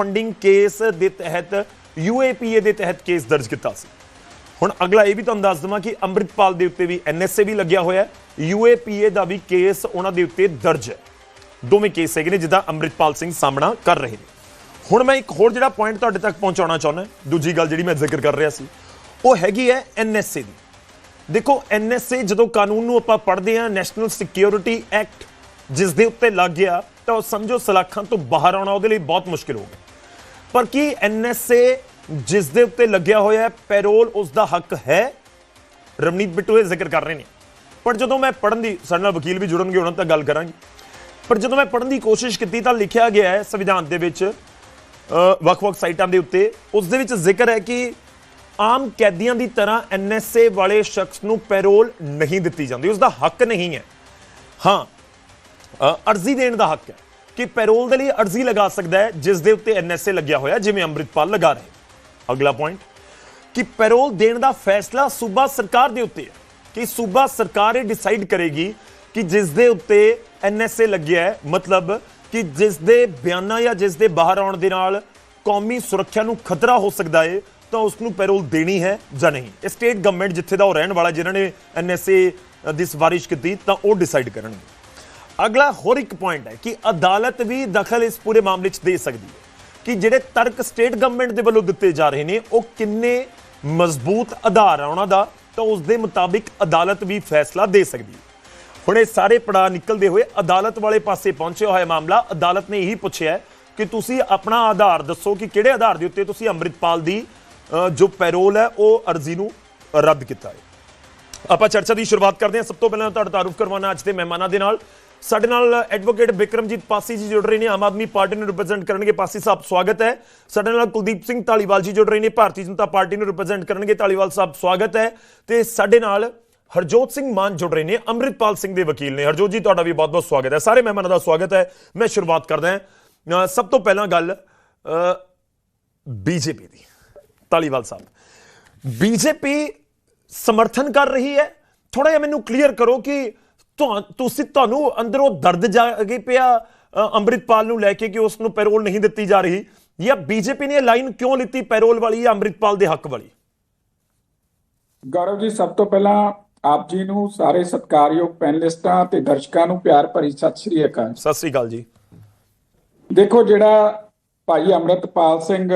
Funding case ਦੇ ਤਹਿਤ UAPA ਦੇ ਤਹਿਤ ਕੇਸ ਦਰਜ ਕੀਤਾ ਸੀ। ਹੁਣ ਅਗਲਾ ਇਹ ਵੀ ਤੁਹਾਨੂੰ ਦੱਸ ਦਵਾਂ ਕਿ ਅੰਮ੍ਰਿਤਪਾਲ ਦੇ ਉੱਤੇ ਵੀ ਐਨਐਸਏ ਵੀ ਲੱਗਿਆ ਹੋਇਆ ਹੈ। ਯੂਏਪੀਏ ਦਾ ਵੀ ਕੇਸ ਉਹਨਾਂ ਦੇ ਉੱਤੇ ਦਰਜ ਹੈ। ਦੋਵੇਂ ਕੇਸ ਹੈਗੇ ਨੇ ਜਿੱਦਾਂ ਅੰਮ੍ਰਿਤਪਾਲ ਸਿੰਘ ਸਾਹਮਣਾ ਕਰ ਰਹੇ ਨੇ। ਹੁਣ ਮੈਂ ਇੱਕ ਹੋਰ ਜਿਹੜਾ ਪੁਆਇੰਟ ਤੁਹਾਡੇ ਤੱਕ ਪਹੁੰਚਾਉਣਾ ਚਾਹੁੰਦਾ ਦੂਜੀ ਗੱਲ ਜਿਹੜੀ ਮੈਂ ਜ਼ਿਕਰ ਕਰ ਰਿਹਾ ਸੀ, ਉਹ ਹੈਗੀ ਹੈ ਐਨਐਸਏ ਦੀ। ਦੇਖੋ ਐਨਐਸਏ ਜਦੋਂ ਕਾਨੂੰਨ ਨੂੰ ਆਪਾਂ ਪੜ੍ਹਦੇ ਹਾਂ ਨੈਸ਼ਨਲ ਸਿਕਿਉਰਿਟੀ ਐਕਟ ਜਿਸ ਦੇ ਉੱਤੇ ਲੱਗ ਗਿਆ, ਤਾਂ ਉਹ ਸਮਝੋ ਸਲਾਖਾਂ ਤੋਂ ਬਾਹਰ ਆਉਣਾ ਉਹਦੇ ਲਈ ਬਹੁਤ ਮੁਸ਼ਕਿਲ ਹੋ ਗਿਆ। ਪਰ ਕੀ ਐਨਐਸਏ ਜਿਸ ਦੇ ਉੱਤੇ ਲੱਗਿਆ ਹੋਇਆ ਹੈ, ਪੈਰੋਲ ਉਸ ਦਾ ਹੱਕ ਹੈ? ਰਮਨੀਤ ਬਿੱਟੂ ਇਹ ਜ਼ਿਕਰ ਕਰ ਰਹੇ ਨੇ। ਪਰ ਜਦੋਂ ਮੈਂ ਪੜਨ ਦੀ ਸਾਡੇ ਨਾਲ ਵਕੀਲ ਵੀ ਜੁੜਨਗੇ, ਉਹਨਾਂ ਤੱਕ ਗੱਲ ਕਰਾਂਗੇ। ਪਰ ਜਦੋਂ ਮੈਂ ਪੜਨ ਦੀ ਕੋਸ਼ਿਸ਼ ਕੀਤੀ ਤਾਂ ਲਿਖਿਆ ਗਿਆ ਹੈ ਸੰਵਿਧਾਨ ਦੇ ਵਿੱਚ ਵੱਖ-ਵੱਖ ਸਾਈਟਾਂ ਦੇ ਉੱਤੇ। ਉਸ ਦੇ ਵਿੱਚ ਜ਼ਿਕਰ ਹੈ ਕਿ ਆਮ ਕੈਦੀਆਂ ਦੀ ਤਰ੍ਹਾਂ ਐਨਐਸਏ ਵਾਲੇ ਸ਼ਖਸ ਨੂੰ ਪੈਰੋਲ ਨਹੀਂ ਦਿੱਤੀ ਜਾਂਦੀ। ਉਸ ਦਾ ਹੱਕ ਨਹੀਂ ਹੈ। ਹਾਂ ਅਰਜ਼ੀ ਦੇਣ ਦਾ ਹੱਕ ਹੈ। ਕਿ ਪੈਰੋਲ ਦੇ ਲਈ ਅਰਜ਼ੀ ਲਗਾ ਸਕਦਾ ਹੈ, ਜਿਸ ਦੇ ਉੱਤੇ ਐਨਐਸਏ ਲੱਗਿਆ ਹੋਇਆ, ਜਿਵੇਂ ਅੰਮ੍ਰਿਤਪਾਲ ਲਗਾ ਰਹੇ ਅਗਲਾ ਪੁਆਇੰਟ ਕਿ ਪੈਰੋਲ ਦੇਣ ਦਾ ਫੈਸਲਾ ਸੂਬਾ ਸਰਕਾਰ ਦੇ ਉੱਤੇ ਹੈ। ਕਿ ਸੂਬਾ ਸਰਕਾਰ ਇਹ ਡਿਸਾਈਡ ਕਰੇਗੀ ਕਿ ਜਿਸ ਦੇ ਉੱਤੇ ਐਨਐਸਏ ਲੱਗਿਆ ਹੈ, ਮਤਲਬ ਕਿ ਜਿਸ ਦੇ ਬਿਆਨਾਂ ਜਾਂ ਜਿਸ ਦੇ ਬਾਹਰ ਆਉਣ ਦੇ ਨਾਲ ਕੌਮੀ ਸੁਰੱਖਿਆ ਨੂੰ ਖਤਰਾ ਹੋ ਸਕਦਾ ਹੈ ਤਾਂ ਉਸ ਨੂੰ ਪੈਰੋਲ ਦੇਣੀ ਹੈ ਜਾਂ ਨਹੀਂ। ਇਹ ਸਟੇਟ ਗਵਰਨਮੈਂਟ ਜਿੱਥੇ ਦਾ ਉਹ ਰਹਿਣ ਵਾਲਾ, ਜਿਨ੍ਹਾਂ ਨੇ ਐਨਐਸਏ ਦੀ ਸਿਫਾਰਿਸ਼ ਕੀਤੀ, ਤਾਂ ਉਹ ਡਿਸਾਈਡ ਕਰਨਗੇ। ਅਗਲਾ ਹੋਰ ਇੱਕ ਪੁਆਇੰਟ ਹੈ ਕਿ ਅਦਾਲਤ ਵੀ ਦਖਲ ਇਸ ਪੂਰੇ ਮਾਮਲੇ 'ਚ ਦੇ ਸਕਦੀ ਹੈ ਕਿ ਜਿਹੜੇ ਤਰਕ ਸਟੇਟ ਗਵਰਨਮੈਂਟ ਦੇ ਵੱਲੋਂ ਦਿੱਤੇ ਜਾ ਰਹੇ ਨੇ, ਉਹ ਕਿੰਨੇ ਮਜ਼ਬੂਤ ਆਧਾਰ ਆ ਉਹਨਾਂ ਦਾ, ਤਾਂ ਉਸ ਦੇ ਮੁਤਾਬਿਕ ਅਦਾਲਤ ਵੀ ਫੈਸਲਾ ਦੇ ਸਕਦੀ ਹੈ। ਹੁਣ ਇਹ ਸਾਰੇ ਪੜਾ ਨਿਕਲਦੇ ਹੋਏ ਅਦਾਲਤ ਵਾਲੇ ਪਾਸੇ ਪਹੁੰਚਿਆ ਹੋਇਆ ਮਾਮਲਾ, ਅਦਾਲਤ ਨੇ ਇਹੀ ਪੁੱਛਿਆ ਕਿ ਤੁਸੀਂ ਆਪਣਾ ਆਧਾਰ ਦੱਸੋ ਕਿ ਕਿਹੜੇ ਆਧਾਰ ਦੇ ਉੱਤੇ ਤੁਸੀਂ ਅੰਮ੍ਰਿਤਪਾਲ ਦੀ ਜੋ ਪੈਰੋਲ ਹੈ, ਉਹ ਅਰਜ਼ੀ ਨੂੰ ਰੱਦ ਕੀਤਾ ਹੈ। ਆਪਾਂ ਚਰਚਾ ਦੀ ਸ਼ੁਰੂਆਤ ਕਰਦੇ ਹਾਂ। ਸਭ ਤੋਂ ਪਹਿਲਾਂ ਤੁਹਾਡਾ ਤਾਰੂਫ ਕਰਵਾਉਣਾ ਅੱਜ ਦੇ ਮਹਿਮਾਨਾਂ ਦੇ ਨਾਲ। ਸਾਡੇ ਨਾਲ ਐਡਵੋਕੇਟ ਬਿਕਰਮਜੀਤ ਪਾਸੀ ਜੀ ਜੁੜ ਰਹੇ ਨੇ, ਆਮ ਆਦਮੀ ਪਾਰਟੀ ਨੂੰ ਰਿਪਰੈਜ਼ੈਂਟ ਕਰਨਗੇ। ਪਾਸੀ ਸਾਹਿਬ, ਸਵਾਗਤ ਹੈ। ਸਾਡੇ ਨਾਲ ਕੁਲਦੀਪ ਸਿੰਘ ਢਾਲੀਵਾਲ ਜੀ ਜੁੜ ਰਹੇ ਨੇ, ਭਾਰਤੀ ਜਨਤਾ ਪਾਰਟੀ ਨੂੰ ਰਿਪਰੈਜ਼ੈਂਟ ਕਰਨਗੇ। ਢਾਲੀਵਾਲ ਸਾਹਿਬ, ਸਵਾਗਤ ਹੈ। ਤੇ ਸਾਡੇ ਨਾਲ ਹਰਜੋਤ ਸਿੰਘ ਮਾਨ ਜੁੜ ਰਹੇ ਨੇ, ਅੰਮ੍ਰਿਤਪਾਲ ਸਿੰਘ ਦੇ ਵਕੀਲ ਨੇ। ਹਰਜੋਤ ਜੀ, ਤੁਹਾਡਾ ਵੀ ਬਹੁਤ-ਬਹੁਤ ਸਵਾਗਤ ਹੈ। ਸਾਰੇ ਮਹਿਮਾਨਾਂ ਦਾ ਸਵਾਗਤ ਹੈ। ਮੈਂ ਸ਼ੁਰੂਆਤ ਕਰਦਾ ਹਾਂ। ਸਭ ਤੋਂ ਪਹਿਲਾਂ ਗੱਲ ਬੀਜੇਪੀ ਦੀ। ਢਾਲੀਵਾਲ ਸਾਹਿਬ, ਬੀਜੇਪੀ ਸਮਰਥਨ ਕਰ ਰਹੀ ਹੈ। ਥੋੜਾ ਜਿਹਾ ਮੈਨੂੰ ਕਲੀਅਰ ਕਰੋ ਕਿ ਤੁਸੀਂ ਤੁਹਾਨੂੰ ਅੰਦਰੋਂ ਦਰਦ ਜਾਗੇ ਪਿਆ ਅੰਮ੍ਰਿਤਪਾਲ ਨੂੰ ਲੈ ਕੇ ਕਿ ਉਸ ਨੂੰ ਪੈਰੋਲ ਨਹੀਂ ਦਿੱਤੀ ਜਾ ਰਹੀ। ਜਾਂ ਬੀਜੇਪੀ ਨੇ ਇਹ ਲਾਈਨ ਕਿਉਂ ਲਿੱਤੀ ਪੈਰੋਲ ਵਾਲੀ ਜਾਂ ਅੰਮ੍ਰਿਤਪਾਲ ਦੇ ਹੱਕ ਵਾਲੀ? ਗੌਰਵ ਜੀ ਸਭ ਤੋਂ ਪਹਿਲਾਂ ਆਪ ਜੀ ਨੂੰ ਸਾਰੇ ਸਤਿਕਾਰਯੋਗ ਪੈਨਲਿਸਟਾਂ ਤੇ ਦਰਸ਼ਕਾਂ ਨੂੰ ਪਿਆਰ ਭਰੀ ਸਤਿ ਸ੍ਰੀ ਅਕਾਲ। ਸਤਿ ਸ੍ਰੀ ਅਕਾਲ ਜੀ। ਦੇਖੋ ਜਿਹੜਾ ਭਾਈ ਅੰਮ੍ਰਿਤਪਾਲ ਸਿੰਘ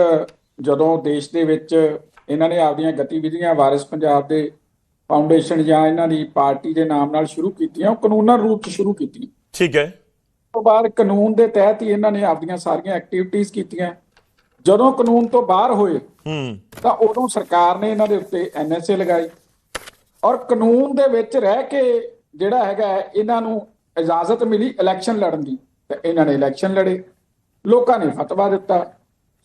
ਜਦੋਂ ਦੇਸ਼ ਦੇ ਵਿੱਚ ਇਹਨਾਂ ਨੇ ਆਪਦੀਆਂ ਗਤੀਵਿਧੀਆਂ ਵਾਰਿਸ ਪੰਜਾਬ ਦੇ ਫਾਊਂਡੇਸ਼ਨ ਜਾਂ ਇਹਨਾਂ ਦੀ ਪਾਰਟੀ ਦੇ ਨਾਮ ਨਾਲ ਸ਼ੁਰੂ ਕੀਤੀਆਂ ਉਹ ਕਾਨੂੰਨਾਂ ਰੂਪ 'ਚ ਸ਼ੁਰੂ ਕੀਤੀਆਂ। ਠੀਕ ਹੈ। ਤੋਂ ਬਾਅਦ ਕਾਨੂੰਨ ਦੇ ਤਹਿਤ ਹੀ ਇਹਨਾਂ ਨੇ ਆਪਦੀਆਂ ਸਾਰੀਆਂ ਐਕਟੀਵਿਟੀਆਂ ਕੀਤੀਆਂ। ਜਦੋਂ ਕਾਨੂੰਨ ਤੋਂ ਬਾਹਰ ਹੋਏ ਹੂੰ। ਤਾਂ ਉਦੋਂ ਸਰਕਾਰ ਨੇ ਇਹਨਾਂ ਦੇ ਉੱਤੇ ਐਨਐਸਏ ਲਗਾਈ। ਔਰ ਕਾਨੂੰਨ ਦੇ ਵਿੱਚ ਰਹਿ ਕੇ ਜਿਹੜਾ ਹੈਗਾ ਇਹਨਾਂ ਨੂੰ ਇਜਾਜ਼ਤ ਮਿਲੀ ਇਲੈਕਸ਼ਨ ਲੜਨ ਦੀ। ਤੇ ਇਹਨਾਂ ਨੇ ਇਲੈਕਸ਼ਨ ਲੜੇ। ਲੋਕਾਂ ਨੇ ਫਤਵਾ ਦਿੱਤਾ।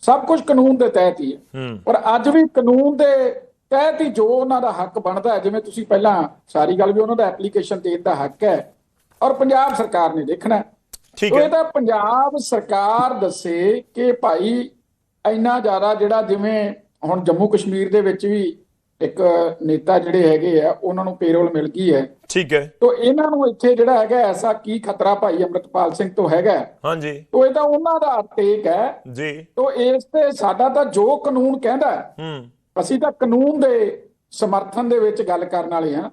ਸਭ ਕੁਝ ਕਾਨੂੰਨ ਦੇ ਤਹਿਤ ਹੈ। ਹੂੰ। ਪਰ ਅੱਜ ਵੀ ਕਾਨੂੰਨ ਦੇ ਤਹਿਤ ਹੀ ਜੋ ਉਹਨਾਂ ਦਾ ਹੱਕ ਬਣਦਾ ਹੈ ਜਿਵੇਂ ਤੁਸੀਂ ਪਹਿਲਾਂ ਸਾਰੀ ਗੱਲ ਵੀ ਉਹਨਾਂ ਦਾ ਐਪਲੀਕੇਸ਼ਨ ਦੇਣ ਦਾ ਹੱਕ ਹੈ ਔਰ ਪੰਜਾਬ ਸਰਕਾਰ ਨੇ ਦੇਖਣਾ। ਠੀਕ ਹੈ। ਇਹ ਤਾਂ ਪੰਜਾਬ ਸਰਕਾਰ ਦੱਸੇ ਕਿ ਭਾਈ ਇੰਨਾ ਜ਼ਿਆਦਾ ਜਿਹੜਾ ਜਿਵੇਂ ਹੁਣ ਜੰਮੂ ਕਸ਼ਮੀਰ ਦੇ ਵਿੱਚ ਵੀ ਇੱਕ ਨੇਤਾ ਜਿਹੜੇ ਹੈਗੇ ਆ ਉਹਨਾਂ ਨੂੰ ਪੇਰੋਲ ਮਿਲ ਗਈ ਹੈ। ਠੀਕ ਹੈ। ਤੋਂ ਇਹਨਾਂ ਨੂੰ ਇੱਥੇ ਜਿਹੜਾ ਹੈਗਾ ਐਸਾ ਕੀ ਖਤਰਾ ਭਾਈ ਅੰਮ੍ਰਿਤਪਾਲ ਸਿੰਘ ਤੋਂ ਹੈਗਾ? ਹਾਂਜੀ। ਤੋਂ ਇਹ ਤਾਂ ਉਹਨਾਂ ਦਾ ਟੇਕ ਹੈ। ਜੀ। ਤੋਂ ਇਸ ਤੇ ਸਾਡਾ ਤਾਂ ਜੋ ਕਾਨੂੰਨ ਕਹਿੰਦਾ ਹੂੰ। ਅਸੀਂ ਤਾਂ ਕਾਨੂੰਨ ਦੇ ਸਮਰਥਨ ਦੇ ਵਿੱਚ ਗੱਲ ਕਰਨ ਵਾਲੇ ਹਾਂ